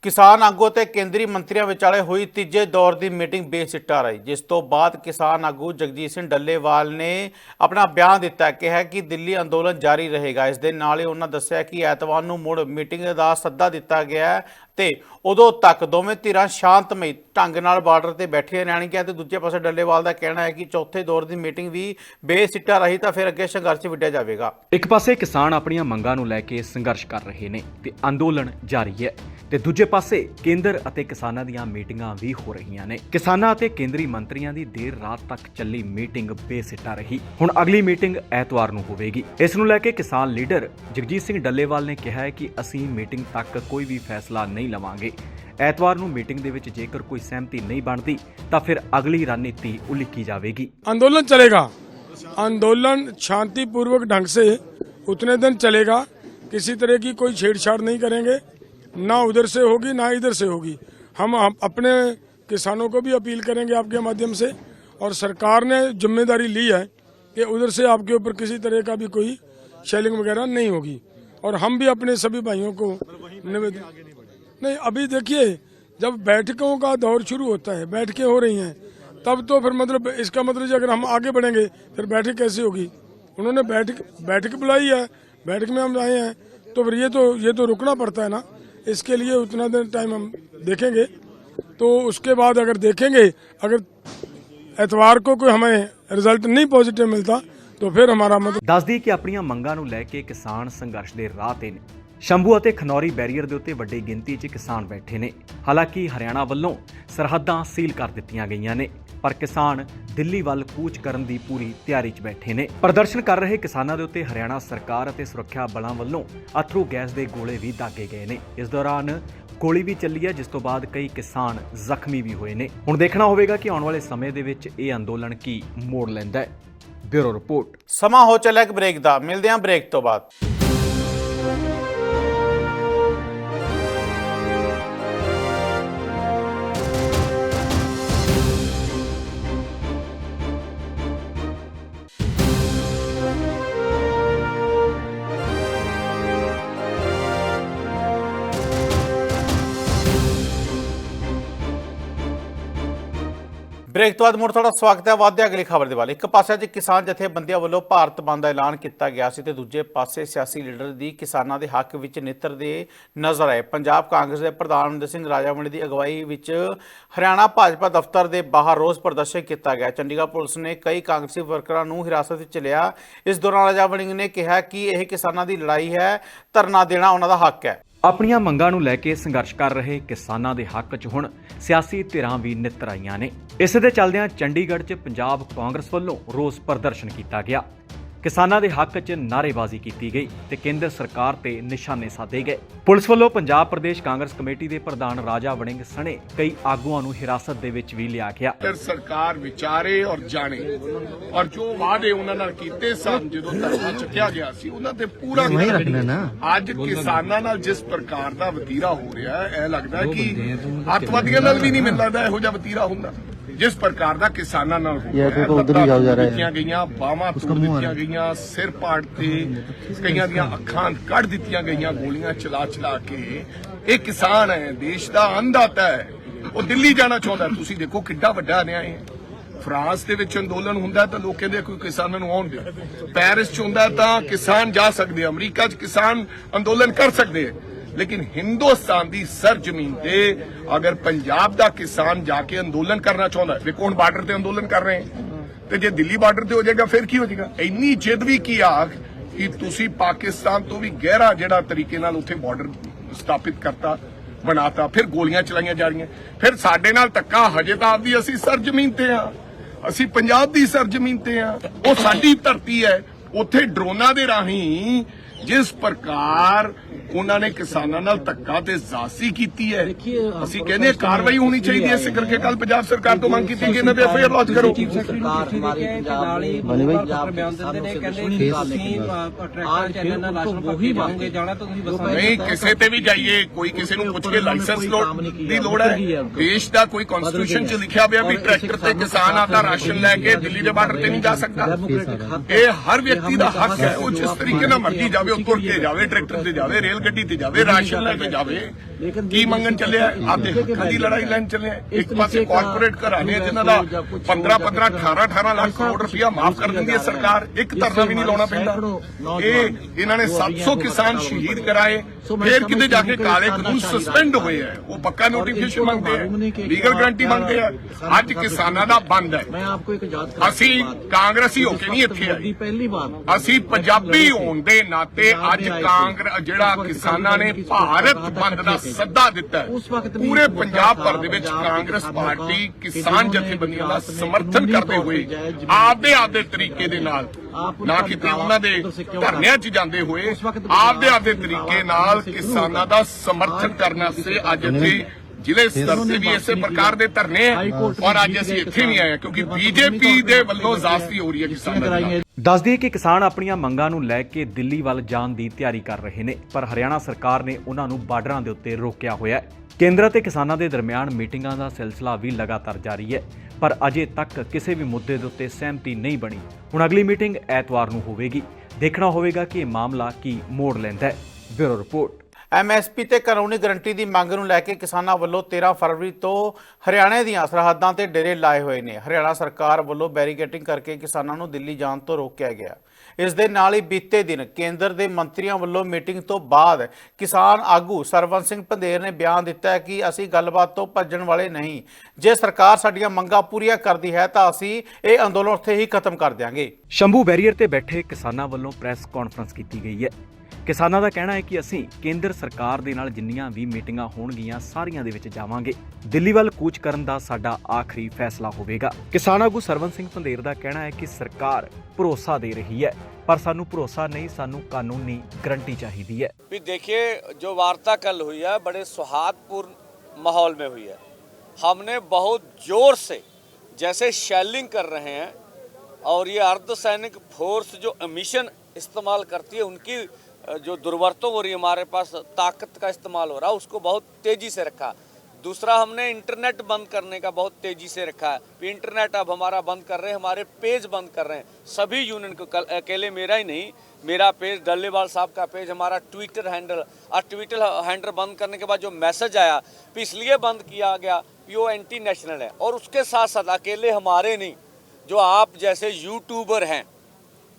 ਕਿਸਾਨ ਆਗੂ ਤੇ ਕੇਂਦਰੀ ਮੰਤਰੀਆਂ ਵਿਚਾਲੇ ਹੋਈ ਤੀਜੇ ਦੌਰ ਦੀ ਮੀਟਿੰਗ ਬੇਸਿੱਟਾ ਰਹੀ, ਜਿਸ ਤੋਂ ਬਾਅਦ ਕਿਸਾਨ ਆਗੂ ਜਗਜੀਤ ਸਿੰਘ ਡੱਲੇਵਾਲ ਨੇ ਆਪਣਾ ਬਿਆਨ ਦਿੱਤਾ, ਕਿਹਾ ਕਿ ਦਿੱਲੀ ਅੰਦੋਲਨ ਜਾਰੀ ਰਹੇਗਾ। ਇਸ ਦੇ ਨਾਲ ਹੀ ਉਹਨਾਂ ਦੱਸਿਆ ਕਿ ਐਤਵਾਰ ਨੂੰ ਮੁੜ ਮੀਟਿੰਗ ਦਾ ਸੱਦਾ ਦਿੱਤਾ ਗਿਆ ਤੇ ਉਦੋਂ ਤੱਕ ਦੋਵੇਂ ਧਿਰਾਂ ਸ਼ਾਂਤਮਈ ਢੰਗ ਨਾਲ ਬਾਰਡਰ ਤੇ ਬੈਠੀਆਂ ਰਹਿਣਗੀਆਂ ਤੇ ਦੂਜੇ ਪਾਸੇ ਡੱਲੇਵਾਲ ਦਾ ਕਹਿਣਾ ਹੈ ਕਿ ਚੌਥੇ ਦੌਰ ਦੀ ਮੀਟਿੰਗ ਵੀ ਬੇਸਿੱਟਾ ਰਹੀ ਤਾਂ ਫਿਰ ਅੱਗੇ ਸੰਘਰਸ਼ ਵਿੱਢਿਆ ਜਾਵੇਗਾ। ਇੱਕ ਪਾਸੇ ਕਿਸਾਨ ਆਪਣੀਆਂ ਮੰਗਾਂ ਨੂੰ ਲੈ ਕੇ ਸੰਘਰਸ਼ ਕਰ ਰਹੇ ਨੇ ਤੇ ਅੰਦੋਲਨ ਜਾਰੀ ਹੈ ਤੇ ਦੂਜੇ ਪਾਸੇ ਕੇਂਦਰ ਅਤੇ ਕਿਸਾਨਾਂ ਦੀਆਂ ਮੀਟਿੰਗਾਂ ਵੀ ਹੋ ਰਹੀਆਂ ਨੇ। ਕਿਸਾਨਾਂ ਅਤੇ ਕੇਂਦਰੀ ਮੰਤਰੀਆਂ ਦੀ ਦੇਰ ਰਾਤ ਤੱਕ ਚੱਲੀ ਮੀਟਿੰਗ ਬੇਸਿੱਟਾ ਰਹੀ। ਹੁਣ ਅਗਲੀ ਮੀਟਿੰਗ ਐਤਵਾਰ ਨੂੰ ਹੋਵੇਗੀ। ਇਸ ਨੂੰ ਲੈ ਕੇ ਕਿਸਾਨ ਲੀਡਰ ਜਗਜੀਤ ਸਿੰਘ ਡੱਲੇਵਾਲ ਨੇ ਕਿਹਾ ਹੈ ਕਿ ਅਸੀਂ ਮੀਟਿੰਗ ਤੱਕ ਕੋਈ ਵੀ ਫੈਸਲਾ ਨਹੀਂ ਲਵਾਂਗੇ ਐਤਵਾਰ ਨੂੰ ਮੀਟਿੰਗ ਦੇ ਵਿੱਚ ਜੇਕਰ ਕੋਈ ਸਹਿਮਤੀ ਨਹੀਂ ਬਣਦੀ ਤਾਂ ਫਿਰ ਅਗਲੀ ਰਣਨੀਤੀ ਉਲੀਕੀ ਜਾਵੇਗੀ आंदोलन चलेगा आंदोलन शांतिपूर्वक ढंग से उतने दिन चलेगा किसी तरह की कोई छेड़छाड़ नहीं करेंगे ना उधर से होगी ना इधर से होगी हम हम अपने किसानों को भी अपील करेंगे आपके माध्यम से और सरकार ने जिम्मेदारी ली है कि उधर से आपके ऊपर किसी तरह का भी कोई शेलिंग वगैरह नहीं होगी और हम भी अपने सभी भाइयों को निवेदन नहीं अभी देखिए जब बैठकों का दौर शुरू होता है बैठकें हो रही हैं तब तो फिर मतलब इसका मतलब है अगर हम आगे बढ़ेंगे फिर बैठक कैसे होगी उन्होंने बैठक बैठक बुलाई है बैठक में हम आए हैं तो फिर ये तो ये तो रुकना पड़ता है ना इसके लिए उतना देर टाइम हम देखेंगे तो उसके बाद अगर देखेंगे अगर एतवार को कोई हमें रिजल्ट नहीं पॉजिटिव मिलता तो फिर हमारा मतलब ਦੱਸਦੀ ਕਿ ਆਪਣੀਆਂ ਮੰਗਾਂ ਨੂੰ ਲੈ ਕੇ ਕਿਸਾਨ ਸੰਘਰਸ਼ ਦੇ ਰਾਹ ਤੇ ਨੇ ਸ਼ੰਭੂ ਅਤੇ ਖਨੌਰੀ ਬੈਰੀਅਰ ਦੇ ਉੱਤੇ ਵੱਡੀ ਗਿਣਤੀ 'ਚ ਕਿਸਾਨ ਬੈਠੇ ਨੇ। ਹਾਲਾਂਕਿ ਹਰਿਆਣਾ ਵੱਲੋਂ ਸਰਹੱਦਾਂ ਸੀਲ ਕਰ ਦਿੱਤੀਆਂ ਗਈਆਂ ਨੇ, ਪਰ ਕਿਸਾਨ ਦਿੱਲੀ ਵੱਲ ਕੂਚ ਕਰਨ ਦੀ ਪੂਰੀ ਤਿਆਰੀ 'ਚ ਬੈਠੇ ਨੇ। ਪ੍ਰਦਰਸ਼ਨ ਕਰ ਰਹੇ ਕਿਸਾਨਾਂ ਦੇ ਉੱਤੇ ਹਰਿਆਣਾ ਸਰਕਾਰ ਅਤੇ ਸੁਰੱਖਿਆ ਬਲਾਂ ਵੱਲੋਂ ਅਥਰੂ ਗੈਸ ਦੇ ਗੋਲੇ ਵੀ ਦਾਗੇ ਗਏ ਨੇ। ਇਸ ਦੌਰਾਨ ਗੋਲੀ ਵੀ ਚੱਲੀ ਹੈ, ਜਿਸ ਤੋਂ ਬਾਅਦ ਕਈ ਕਿਸਾਨ ਜ਼ਖਮੀ ਵੀ ਹੋਏ ਨੇ। ਹੁਣ ਦੇਖਣਾ ਹੋਵੇਗਾ ਕਿ ਆਉਣ ਵਾਲੇ ਸਮੇਂ ਦੇ ਵਿੱਚ ਇਹ ਅੰਦੋਲਨ ਕੀ ਮੋੜ ਲੈਂਦਾ ਹੈ। Bureau report. ਸਮਾਂ ਹੋ ਚੱਲਿਆ ਇੱਕ ਬ੍ਰੇਕ ਦਾ। ਮਿਲਦੇ ਹਾਂ ਬ੍ਰੇਕ ਤੋਂ ਬਾਅਦ। ਬ੍ਰੇਕ ਤੋਂ ਬਾਅਦ ਮੁੜ ਤੁਹਾਡਾ ਸਵਾਗਤ ਹੈ। ਵਾਧੇ ਅਗਲੀ ਖਬਰ ਦੇ ਵੱਲ। ਇੱਕ ਪਾਸੇ ਅੱਜ ਕਿਸਾਨ ਜਥੇਬੰਦੀਆਂ ਵੱਲੋਂ ਭਾਰਤ ਬੰਦ ਦਾ ਐਲਾਨ ਕੀਤਾ ਗਿਆ ਸੀ ਤੇ ਦੂਜੇ ਪਾਸੇ ਸਿਆਸੀ ਲੀਡਰ ਦੀ ਕਿਸਾਨਾਂ ਦੇ ਹੱਕ ਵਿੱਚ ਨਿੱਤਰਦੇ ਨਜ਼ਰ ਆਏ। ਪੰਜਾਬ ਕਾਂਗਰਸ ਦੇ ਪ੍ਰਧਾਨ ਅਮਰਿੰਦਰ ਸਿੰਘ ਰਾਜਾਮਣੀ ਦੀ ਅਗਵਾਈ ਵਿੱਚ ਹਰਿਆਣਾ ਭਾਜਪਾ ਦਫ਼ਤਰ ਦੇ ਬਾਹਰ ਰੋਸ ਪ੍ਰਦਰਸ਼ਨ ਕੀਤਾ ਗਿਆ। ਚੰਡੀਗੜ੍ਹ ਪੁਲਿਸ ਨੇ ਕਈ ਕਾਂਗਰਸੀ ਵਰਕਰਾਂ ਨੂੰ ਹਿਰਾਸਤ ਵਿੱਚ ਲਿਆ। ਇਸ ਦੌਰਾਨ ਰਾਜਾਮਣੀ ਨੇ ਕਿਹਾ ਕਿ ਇਹ ਕਿਸਾਨਾਂ ਦੀ ਲੜਾਈ ਹੈ। ਧਰਨਾ ਦੇਣਾ ਉਹਨਾਂ ਦਾ ਹੱਕ ਹੈ। ਆਪਣੀਆਂ ਮੰਗਾਂ ਨੂੰ ਲੈ ਕੇ ਸੰਘਰਸ਼ ਕਰ ਰਹੇ ਕਿਸਾਨਾਂ ਦੇ ਹੱਕ 'ਚ ਹੁਣ ਸਿਆਸੀ ਧਿਰਾਂ ਵੀ ਨਿੱਤਰ ਆਈਆਂ ਨੇ। ਇਸੇ ਦੇ ਚੱਲਦਿਆਂ ਚੰਡੀਗੜ੍ਹ 'ਚ ਪੰਜਾਬ ਕਾਂਗਰਸ ਵੱਲੋਂ ਰੋਸ ਪ੍ਰਦਰਸ਼ਨ ਕੀਤਾ ਗਿਆ। ਕਿਸਾਨਾਂ ਦੇ ਹੱਕ 'ਚ ਨਾਅਰੇਬਾਜ਼ੀ ਕੀਤੀ ਗਈ ਤੇ ਕੇਂਦਰ ਸਰਕਾਰ ਤੇ ਨਿਸ਼ਾਨੇ ਸਾਧੇ ਗਏ। ਪੁਲਿਸ ਵੱਲੋਂ ਪੰਜਾਬ ਪ੍ਰਦੇਸ਼ ਕਾਂਗਰਸ ਕਮੇਟੀ ਦੇ ਪ੍ਰਧਾਨ ਰਾਜਾ ਵੜਿੰਗ ਸਣੇ ਕਈ ਆਗੂਆਂ ਨੂੰ ਹਿਰਾਸਤ ਦੇ ਵਿੱਚ ਵੀ ਲਿਆ ਗਿਆ। ਕੇਂਦਰ ਸਰਕਾਰ ਵਿਚਾਰੇ ਔਰ ਜਾਣੇ ਔਰ ਜੋ ਵਾਅਦੇ ਉਹਨਾਂ ਨਾਲ ਕੀਤੇ ਸਨ ਜਦੋਂ ਧਰਨਾ ਚੁੱਕਿਆ ਗਿਆ ਸੀ ਉਹਨਾਂ ਤੇ ਪੂਰਾ। ਅੱਜ ਕਿਸਾਨਾਂ ਨਾਲ ਜਿਸ ਪ੍ਰਕਾਰ ਦਾ ਵਤੀਰਾ ਹੋ ਰਿਹਾ ਹੈ ਇਹ ਲੱਗਦਾ ਹੈ ਕਿ ਅੱਤਵਾਦੀਆਂ ਨਾਲ ਵੀ ਨਹੀਂ ਮਿਲਦਾ ਇਹੋ ਜਿਹਾ ਵਤੀਰਾ ਹੁੰਦਾ। ਜਿਸ ਪ੍ਰਕਾਰ ਦਾ ਕਿਸਾਨਾਂ ਨਾਲ ਹੋ ਰਿਹਾ ਹੈ ਉਧਰ ਹੀ ਜਾ ਦਿੱਤੀਆਂ ਗਈਆਂ ਬਾਹਾਂ ਤੋੜ ਦਿੱਤੀਆਂ ਗਈਆਂ ਸਿਰ ਪਾੜ ਤੇ ਕਈਆਂ ਦੀਆਂ ਅੱਖਾਂ ਕੱਢ ਦਿੱਤੀਆਂ ਗਈਆਂ ਗੋਲੀਆਂ ਚਲਾ ਚਲਾ ਕੇ। ਇਹ ਕਿਸਾਨ ਹੈ ਦੇਸ਼ ਦਾ ਅੰਨਦਾਤਾ ਹੈ। ਉਹ ਦਿੱਲੀ ਜਾਣਾ ਚਾਹੁੰਦਾ। ਤੁਸੀਂ ਦੇਖੋ ਕਿੱਡਾ ਵੱਡਾ ਅਨਿਆਏ ਹੈ ਫਰਾਂਸ ਦੇ ਵਿੱਚ ਅੰਦੋਲਨ ਹੁੰਦਾ ਤਾਂ ਲੋਕ ਕਹਿੰਦੇ ਕੋਈ ਕਿਸਾਨਾਂ ਨੂੰ ਆਉਣ ਦਿਓ। ਪੈਰਿਸ ਚ ਹੁੰਦਾ ਤਾਂ ਕਿਸਾਨ ਜਾ ਸਕਦੇ ਅਮਰੀਕਾ ਚ ਕਿਸਾਨ ਅੰਦੋਲਨ ਕਰ ਸਕਦੇ ਲੇਕਿਨ ਹਿੰਦੁਸਤਾਨ ਦੀ ਸਰਜ਼ਮੀਨ ਤੇ ਅਗਰ ਪੰਜਾਬ ਦਾ ਕਿਸਾਨ ਜਾ ਕੇ ਅੰਦੋਲਨ ਕਰਨਾ ਚਾਹੁੰਦਾ ਹੈ ਵੇਖੋ ਬਾਰਡਰ ਤੇ ਅੰਦੋਲਨ ਕਰ ਰਹੇ ਤੇ ਜੇ ਦਿੱਲੀ ਬਾਰਡਰ ਤੇ ਹੋ ਜਾਏਗਾ, ਫਿਰ ਕੀ ਹੋ ਜਾਏਗਾ? ਇੰਨੀ ਜਿੱਦ ਵੀ ਕੀ ਆਖ ਕਿ ਤੁਸੀਂ ਪਾਕਿਸਤਾਨ ਤੋਂ ਵੀ ਗਹਿਰਾ ਜਿਹੜਾ ਤਰੀਕੇ ਨਾਲ ਉੱਥੇ ਬਾਰਡਰ ਸਥਾਪਿਤ ਕਰਤਾ, ਬਣਾਤਾ, ਫਿਰ ਗੋਲੀਆਂ ਚਲਾਈਆਂ ਜਾ ਰਹੀਆਂ। ਫਿਰ ਸਾਡੇ ਨਾਲ ਧੱਕਾ, ਹਜੇ ਤਾਂ ਆਪਦੀ ਅਸੀਂ ਸਰਜ਼ਮੀਨ ਤੇ ਆ ਅਸੀਂ ਪੰਜਾਬ ਦੀ ਸਰਜ਼ਮੀਨ ਤੇ ਆ ਉਹ ਸਾਡੀ ਧਰਤੀ ਹੈ। ਉੱਥੇ ਡਰੋਨਾਂ ਦੇ ਰਾਹੀਂ ਜਿਸ ਪ੍ਰਕਾਰ ਉਹਨਾਂ ਨੇ ਕਿਸਾਨਾਂ ਨਾਲ ਧੱਕਾ ਤੇ ਜ਼ਾਸੀ ਕੀਤੀ ਹੈ। ਅਸੀਂ ਕਹਿੰਦੇ ਹਾਂ ਕਾਰਵਾਈ ਹੋਣੀ ਚਾਹੀਦੀ ਹੈ। ਇਸੇ ਕਰਕੇ ਕੱਲ ਪੰਜਾਬ ਸਰਕਾਰ ਤੋਂ ਮੰਗ ਕੀਤੀ ਕਿ ਇਹਨਾਂ ਤੇ ਐਫਆਈਆਰ ਲੌਂਚ ਕਰੋ। ਸਰਕਾਰ ਹਮਾਰੀ ਪੰਜਾਬ ਦੀ ਪੰਜਾਬ ਬਿਆਨ ਦਿੰਦੇ ਨੇ ਕਹਿੰਦੇ ਤੁਸੀਂ ਟਰੈਕਟਰ ਚੈਨਲ ਨਾਲ ਲਾਸ਼ਨ ਉਹੀ ਜਾਓਗੇ ਜਾਣਾ ਤਾਂ ਤੁਸੀਂ ਬੱਸਾਂ ਨਹੀਂ ਕਿਸੇ ਤੇ ਵੀ ਜਾਈਏ ਕੋਈ ਕਿਸੇ ਨੂੰ ਪੁੱਛ ਕੇ ਲਾਇਸੈਂਸ ਲੋੜ ਦੀ ਲੋੜ ਹੈ। ਦੇਸ਼ ਦਾ ਕੋਈ ਕਨਸਟੀਟਿਊਸ਼ਨ ਚ ਲਿਖਿਆ ਹੋਇਆ ਵੀ ਟਰੈਕਟਰ ਤੇ ਕਿਸਾਨ ਆਪਦਾ ਰਾਸ਼ਨ ਲੈ ਕੇ ਦਿੱਲੀ ਦੇ ਬਾਰਡਰ ਤੇ ਨਹੀਂ ਜਾ ਸਕਦਾ। ਇਹ ਹਰ ਵਿਅਕਤੀ ਦਾ ਹੱਕ ਹੈ ਉਹ ਜਿਸ ਤਰੀਕੇ ਨਾਲ ਮਰਜ਼ੀ ਜਾਵੇ ਉਹ ਤੁਰ ਕੇ ਜਾਵੇ ਟਰੈਕਟਰ ਤੇ ਜਾਵੇ ਰੇਲ ਗੱਡੀ ਤੇ ਜਾਵੇ ਰਾਸ਼ਨ ਲੈ ਕੇ ਜਾਵੇ। ਕੀ ਮੰਗਣ ਚੱਲਿਆ ਆਪਦੇ ਹੱਕਾਂ ਦੀ ਲੜਾਈ ਲੈਣ ਚੱਲਿਆ ਇੱਕ ਪਾਸੇ ਕਾਰਪੋਰੇਟ ਘਰਾਣੇ ਜਿਨ੍ਹਾਂ ਦਾ 15 15 18 18 ਲੱਖ ਕਰੋੜ ਰੁਪਇਆ ਮਾਫ ਕਰ ਦਿੰਦੀ ਹੈ ਸਰਕਾਰ। ਇੱਕ ਧਰਨਾ ਵੀ ਨਹੀਂ ਲਾਉਣਾ ਪੈਂਦਾ। ਇਹ ਇਹਨਾਂ ਨੇ 700 ਕਿਸਾਨ ਸ਼ਹੀਦ ਕਰਾਏ। ਫਿਰ ਕਿਤੇ ਜਾ ਕੇ ਕਾਲੇ ਕਾਨੂੰਨ ਸਸਪੈਂਡ ਹੋਏ ਆ। ਉਹ ਪੱਕਾ ਨੋਟੀਫਿਕੇਸ਼ਨ ਮੰਗਦੇ ਆ। ਲੀਗਲ ਗਰੰਟੀ ਮੰਗਦੇ ਆ। ਅੱਜ ਕਿਸਾਨਾਂ ਦਾ ਬੰਦ ਹੈ। ਅਸੀਂ ਕਾਂਗਰਸੀ ਹੋ ਕੇ ਨਹੀਂ ਇੱਥੇ ਆਏ। ਪਹਿਲੀ ਵਾਰ ਅਸੀਂ ਪੰਜਾਬੀ ਹੋਣ ਦੇ ਨਾਤੇ ਅੱਜ ਕਾਂਗਰਸ ਜਿਹੜਾ ਕਿਸਾਨਾਂ ਨੇ ਭਾਰਤ ਬੰਦ ਦਾ ਸੱਦਾ ਦਿੱਤਾ ਪੂਰੇ ਪੰਜਾਬ ਭਰ ਦੇ ਵਿੱਚ ਕਾਂਗਰਸ ਪਾਰਟੀ ਕਿਸਾਨ ਜਥੇਬੰਦੀਆਂ ਦਾ ਸਮਰਥਨ ਕਰਦੇ ਹੋਏ ਆਪਦੇ ਆਪਦੇ ਤਰੀਕੇ ਦੇ ਨਾਲ ਨਾ ਕਿਤੇ ਉਹਨਾਂ ਦੇ ਧਰਨਿਆਂ 'ਚ ਜਾਂਦੇ ਹੋਏ ਆਪਦੇ ਆਪਦੇ ਤਰੀਕੇ ਨਾਲ ਕਿਸਾਨਾਂ ਦਾ ਸਮਰਥਨ ਕਰਨ ਵਾਸਤੇ ਅੱਜ ਇੱਥੇ ਜ਼ਿਲ੍ਹੇ ਸਤਰ ਤੇ ਵੀ ਇਸੇ ਪ੍ਰਕਾਰ ਦੇ ਧਰਨੇ ਹੈ ਔਰ ਅੱਜ ਅਸੀਂ ਇੱਥੇ ਨਹੀਂ ਆਏ ਹਾਂ ਕਿਉਂਕਿ ਬੀਜੇਪੀ ਦੇ ਵੱਲੋਂ ਜ਼ਾਸਤੀ ਹੋ ਰਹੀ ਹੈ ਕਿਸਾਨਾਂ ਦੇ ਨਾਲ। ਦੱਸ ਦਈਏ ਕਿ ਕਿਸਾਨ ਆਪਣੀਆਂ ਮੰਗਾਂ ਨੂੰ ਲੈ ਕੇ ਦਿੱਲੀ ਵੱਲ ਜਾਣ ਦੀ ਤਿਆਰੀ ਕਰ ਰਹੇ ਨੇ ਪਰ ਹਰਿਆਣਾ ਸਰਕਾਰ ਨੇ ਉਹਨਾਂ ਨੂੰ ਬਾਰਡਰਾਂ ਦੇ ਉੱਤੇ ਰੋਕਿਆ ਹੋਇਆ ਹੈ। ਕੇਂਦਰ ਅਤੇ ਕਿਸਾਨਾਂ ਦੇ ਦਰਮਿਆਨ ਮੀਟਿੰਗਾਂ ਦਾ ਸਿਲਸਿਲਾ ਵੀ ਲਗਾਤਾਰ ਜਾਰੀ ਹੈ ਪਰ ਅਜੇ ਤੱਕ ਕਿਸੇ ਵੀ ਮੁੱਦੇ ਦੇ ਉੱਤੇ ਸਹਿਮਤੀ ਨਹੀਂ ਬਣੀ। ਹੁਣ ਅਗਲੀ ਮੀਟਿੰਗ ਐਤਵਾਰ ਨੂੰ ਹੋਵੇਗੀ। ਦੇਖਣਾ ਹੋਵੇਗਾ ਕਿ ਇਹ ਮਾਮਲਾ ਕੀ ਮੋੜ ਲੈਂਦਾ ਹੈ। Bureau report. ਐਮਐਸਪੀ ਤੇ ਕਾਨੂੰਨੀ ਗਰੰਟੀ ਦੀ ਮੰਗ ਨੂੰ ਲੈ ਕੇ ਕਿਸਾਨਾਂ ਵੱਲੋਂ 13 ਫਰਵਰੀ ਤੋਂ ਹਰਿਆਣੇ ਦੀਆਂ ਸਰਹੱਦਾਂ ਤੇ ਡੇਰੇ ਲਾਏ ਹੋਏ ਨੇ। ਹਰਿਆਣਾ ਸਰਕਾਰ ਵੱਲੋਂ ਬੈਰੀਕੇਟਿੰਗ ਕਰਕੇ ਕਿਸਾਨਾਂ ਨੂੰ ਦਿੱਲੀ ਜਾਣ ਤੋਂ ਰੋਕਿਆ ਗਿਆ। ਇਸ ਦੇ ਨਾਲ ਹੀ ਬੀਤੇ ਦਿਨ ਕੇਂਦਰ ਦੇ ਮੰਤਰੀਆਂ ਵੱਲੋਂ ਮੀਟਿੰਗ ਤੋਂ ਬਾਅਦ ਕਿਸਾਨ ਆਗੂ ਸਰਵਨ ਸਿੰਘ ਪੰਧੇਰ ਨੇ ਬਿਆਨ ਦਿੱਤਾ ਕਿ ਅਸੀਂ ਗੱਲਬਾਤ ਤੋਂ ਭੱਜਣ ਵਾਲੇ ਨਹੀਂ। ਜੇ ਸਰਕਾਰ ਸਾਡੀਆਂ ਮੰਗਾਂ ਪੂਰੀਆਂ ਕਰਦੀ ਹੈ ਤਾਂ ਅਸੀਂ ਇਹ ਅੰਦੋਲਨ ਉੱਥੇ ਹੀ ਖਤਮ ਕਰ ਦਿਆਂਗੇ। ਸ਼ੰਭੂ ਬੈਰੀਅਰ ਤੇ ਬੈਠੇ ਕਿਸਾਨਾਂ ਵੱਲੋਂ ਪ੍ਰੈਸ ਕਾਨਫਰੰਸ ਕੀਤੀ ਗਈ ਹੈ। ਕਿਸਾਨਾਂ ਦਾ ਕਹਿਣਾ ਹੈ ਕਿ ਅਸੀਂ ਕੇਂਦਰ ਸਰਕਾਰ ਦੇ ਨਾਲ ਜਿੰਨੀਆਂ ਵੀ ਮੀਟਿੰਗਾਂ ਹੋਣਗੀਆਂ ਸਾਰੀਆਂ ਦੇ ਵਿੱਚ ਜਾਵਾਂਗੇ ਦਿੱਲੀ ਵੱਲ ਕੂਚ ਕਰਨ ਦਾ ਸਾਡਾ ਆਖਰੀ ਫੈਸਲਾ ਹੋਵੇਗਾ ਕਿਸਾਨ ਆਗੂ ਸਰਵਨ ਸਿੰਘ ਪੰਧੇਰ ਦਾ ਕਹਿਣਾ ਹੈ ਕਿ ਸਰਕਾਰ ਭਰੋਸਾ ਦੇ ਰਹੀ ਹੈ ਪਰ ਸਾਨੂੰ ਭਰੋਸਾ ਨਹੀਂ ਸਾਨੂੰ ਕਾਨੂੰਨੀ ਗਰੰਟੀ ਚਾਹੀਦੀ ਹੈ भी देखिए जो वार्ता कल हुई है बड़े सौहार्दपूर्ण माहौल में हुई है हमने बहुत जोर से जैसे शेलिंग कर रहे हैं और ये अर्धसैनिक फोर्स जो मिशन इस्तेमाल करती है उनकी अ, जो दुर्वर्तों हो रही है, हमारे पास ताकत का इस्तेमाल हो रहा है, उसको बहुत तेज़ी से रखा। दूसरा, हमने इंटरनेट बंद करने का बहुत तेज़ी से रखा है। इंटरनेट अब हमारा बंद कर रहे हैं, हमारे पेज बंद कर रहे हैं। सभी यूनियन को, कल, अकेले मेरा ही नहीं, मेरा पेज, डल्लेवाल साहब का पेज, हमारा ट्विटर हैंडल। और ट्विटर हैंडल बंद करने के बाद जो मैसेज आया, इसलिए बंद किया गया कि वो एंटी नेशनल है। और उसके साथ साथ अकेले हमारे नहीं, जो आप जैसे यूट्यूबर हैं,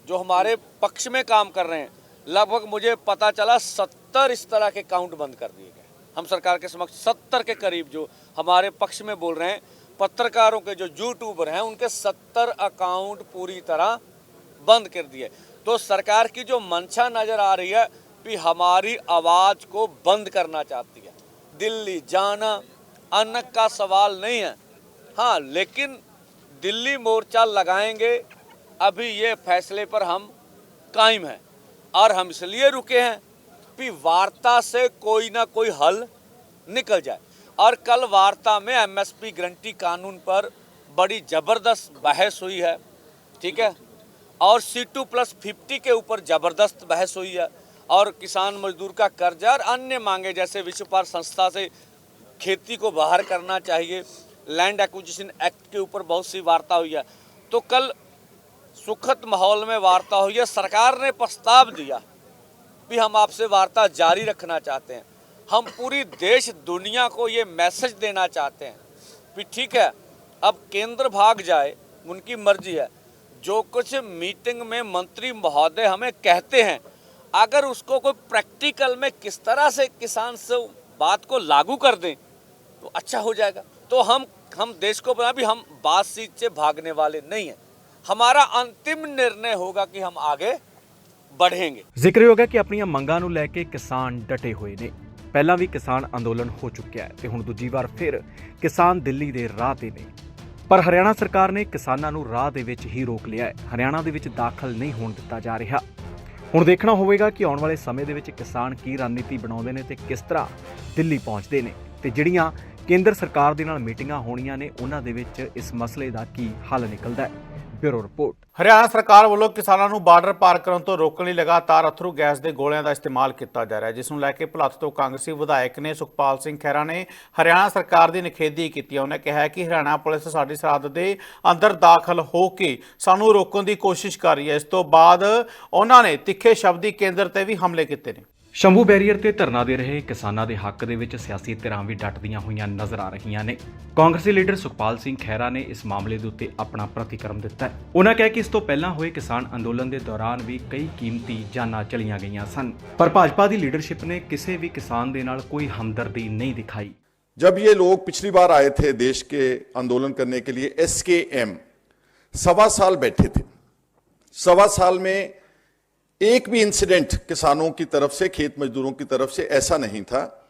जो हमारे पक्ष में काम कर रहे हैं लगभग मुझे पता चला सत्तर इस तरह के काउंट बंद कर दिए गए। हम सरकार के समक्ष सत्तर के करीब जो हमारे पक्ष में बोल रहे हैं, पत्रकारों के जो यूट्यूबर हैं, उनके सत्तर अकाउंट पूरी तरह बंद कर दिए। तो सरकार की जो मंशा नज़र आ रही है, कि हमारी आवाज़ को बंद करना चाहती है। दिल्ली जाना अन्न का सवाल नहीं है। हाँ लेकिन दिल्ली मोर्चा लगाएँगे, अभी ये फैसले पर हम कायम हैं। और हम इसलिए रुके हैं कि वार्ता से कोई ना कोई हल निकल जाए। और कल वार्ता में एमएसपी गारंटी कानून पर बड़ी ज़बरदस्त बहस हुई है, ठीक है? और सी टू प्लस फिफ्टी के ऊपर ज़बरदस्त बहस हुई है। और किसान मजदूर का कर्जा और अन्य मांगे, जैसे विश्व व्यापार संस्था से खेती को बाहर करना चाहिए लैंड एक्विजिशन एक्ट के ऊपर बहुत सी वार्ता हुई है। तो कल सुखद माहौल में वार्ता हुई है। सरकार ने प्रस्ताव दिया भी हम आपसे वार्ता जारी रखना चाहते हैं। हम पूरी देश, दुनिया को ये मैसेज देना चाहते हैं भी ठीक है, अब केंद्र भाग जाए, उनकी मर्ज़ी है। जो कुछ मीटिंग में मंत्री महोदय हमें कहते हैं, अगर उसको कोई प्रैक्टिकल में किस तरह से किसान से बात को लागू कर दें तो अच्छा हो जाएगा। तो हम हम देश को बना भी हम बातचीत से भागने वाले नहीं हैं। हमारा अंतिम निर्णय होगा कि हम आगे बढ़ेंगे ਜ਼ਿਕਰਯੋਗ ਹੈ ਕਿ ਆਪਣੀਆਂ ਮੰਗਾਂ ਨੂੰ ਲੈ ਕੇ ਕਿਸਾਨ ਡਟੇ ਹੋਏ ਨੇ ਪਹਿਲਾਂ ਵੀ ਕਿਸਾਨ ਅੰਦੋਲਨ ਹੋ ਚੁੱਕਿਆ ਹੈ ਤੇ ਹੁਣ ਦੂਜੀ ਵਾਰ ਫਿਰ ਕਿਸਾਨ ਦਿੱਲੀ ਦੇ ਰਾਹ ਤੇ ਨੇ ਪਰ ਹਰਿਆਣਾ ਸਰਕਾਰ ਨੇ ਕਿਸਾਨਾਂ ਨੂੰ ਰਾਹ ਦੇ ਵਿੱਚ ਹੀ ਰੋਕ ਲਿਆ ਹੈ ਹਰਿਆਣਾ ਦੇ ਵਿੱਚ ਦਾਖਲ ਨਹੀਂ ਹੋਣ ਦਿੱਤਾ ਜਾ ਰਿਹਾ ਹੁਣ ਦੇਖਣਾ ਹੋਵੇਗਾ ਕਿ ਆਉਣ ਵਾਲੇ ਸਮੇਂ ਦੇ ਵਿੱਚ ਕਿਸਾਨ ਕੀ ਰਣਨੀਤੀ ਬਣਾਉਂਦੇ ਨੇ ਤੇ ਕਿਸ ਤਰ੍ਹਾਂ ਦਿੱਲੀ ਪਹੁੰਚਦੇ ਨੇ ਤੇ ਜਿਹੜੀਆਂ ਕੇਂਦਰ ਸਰਕਾਰ ਦੇ ਨਾਲ ਮੀਟਿੰਗਾਂ ਹੋਣੀਆਂ ਨੇ ਉਹਨਾਂ ਦੇ ਵਿੱਚ ਇਸ ਮਸਲੇ ਦਾ ਕੀ ਹੱਲ ਨਿਕਲਦਾ ਹੈ ਬਿਊਰੋ ਰਿਪੋਰਟ। ਹਰਿਆਣਾ ਸਰਕਾਰ ਵੱਲੋਂ ਕਿਸਾਨਾਂ ਨੂੰ ਬਾਰਡਰ ਪਾਰ ਕਰਨ ਤੋਂ ਰੋਕਣ ਲਈ ਲਗਾਤਾਰ ਅਥਰੂ ਗੈਸ ਦੇ ਗੋਲਿਆਂ ਦਾ ਇਸਤੇਮਾਲ ਕੀਤਾ ਜਾ ਰਿਹਾ ਹੈ, ਜਿਸ ਨੂੰ ਲੈ ਕੇ ਭੁਲੱਥ ਤੋਂ ਕਾਂਗਰਸੀ ਵਿਧਾਇਕ ਨੇ ਸੁਖਪਾਲ ਸਿੰਘ ਖਹਿਰਾ ਨੇ ਹਰਿਆਣਾ ਸਰਕਾਰ ਦੀ ਨਿਖੇਧੀ ਕੀਤੀ ਹੈ। ਉਹਨੇ ਕਿਹਾ ਕਿ ਹਰਿਆਣਾ ਪੁਲਿਸ ਸਾਡੀ ਸਰਹੱਦ ਦੇ ਅੰਦਰ ਦਾਖਲ ਹੋ ਕੇ ਸਾਨੂੰ ਰੋਕਣ ਦੀ ਕੋਸ਼ਿਸ਼ ਕਰ ਰਹੀ ਹੈ। ਇਸ ਤੋਂ ਬਾਅਦ ਉਹਨਾਂ ਨੇ ਤਿੱਖੇ ਸ਼ਬਦੀ ਕੇਂਦਰ ਤੇ ਵੀ ਹਮਲੇ ਕੀਤੇ ਨੇ। ਸ਼ੰਭੂ ਬੈਰੀਅਰ ਤੇ ਧਰਨਾ ਦੇ ਰਹੇ ਕਿਸਾਨਾਂ ਦੇ ਹੱਕ ਦੇ ਵਿੱਚ ਸਿਆਸੀ ਧਿਰਾਂ ਵੀ ਡਟਦੀਆਂ ਹੋਈਆਂ ਨਜ਼ਰ ਆ ਰਹੀਆਂ ਨੇ ਕਾਂਗਰਸੀ ਲੀਡਰ ਸੁਖਪਾਲ ਸਿੰਘ ਖਹਿਰਾ ਨੇ ਇਸ ਮਾਮਲੇ ਦੇ ਉੱਤੇ ਆਪਣਾ ਪ੍ਰਤੀਕਰਮ ਦਿੱਤਾ ਹੈ ਉਹਨਾਂ ਕਿਹਾ ਕਿ ਇਸ ਤੋਂ ਪਹਿਲਾਂ ਹੋਏ ਕਿਸਾਨ ਅੰਦੋਲਨ ਦੇ ਦੌਰਾਨ ਵੀ ਕਈ ਕੀਮਤੀ ਜਾਨਾਂ ਚਲੀਆਂ ਗਈਆਂ ਸਨ ਪਰ ਭਾਜਪਾ ਦੀ ਲੀਡਰਸ਼ਿਪ ਨੇ ਕਿਸੇ ਵੀ ਕਿਸਾਨ ਦੇ ਨਾਲ ਕੋਈ ਹਮਦਰਦੀ ਨਹੀਂ ਦਿਖਾਈ जब ये लोग पिछली बार आए थे देश के आंदोलन करने के लिए एस के एम सवा साल बैठे थे सवा साल में एक भी इंसिडेंट किसानों की तरफ़ से, खेत मजदूरों की तरफ़ से ऐसा नहीं था,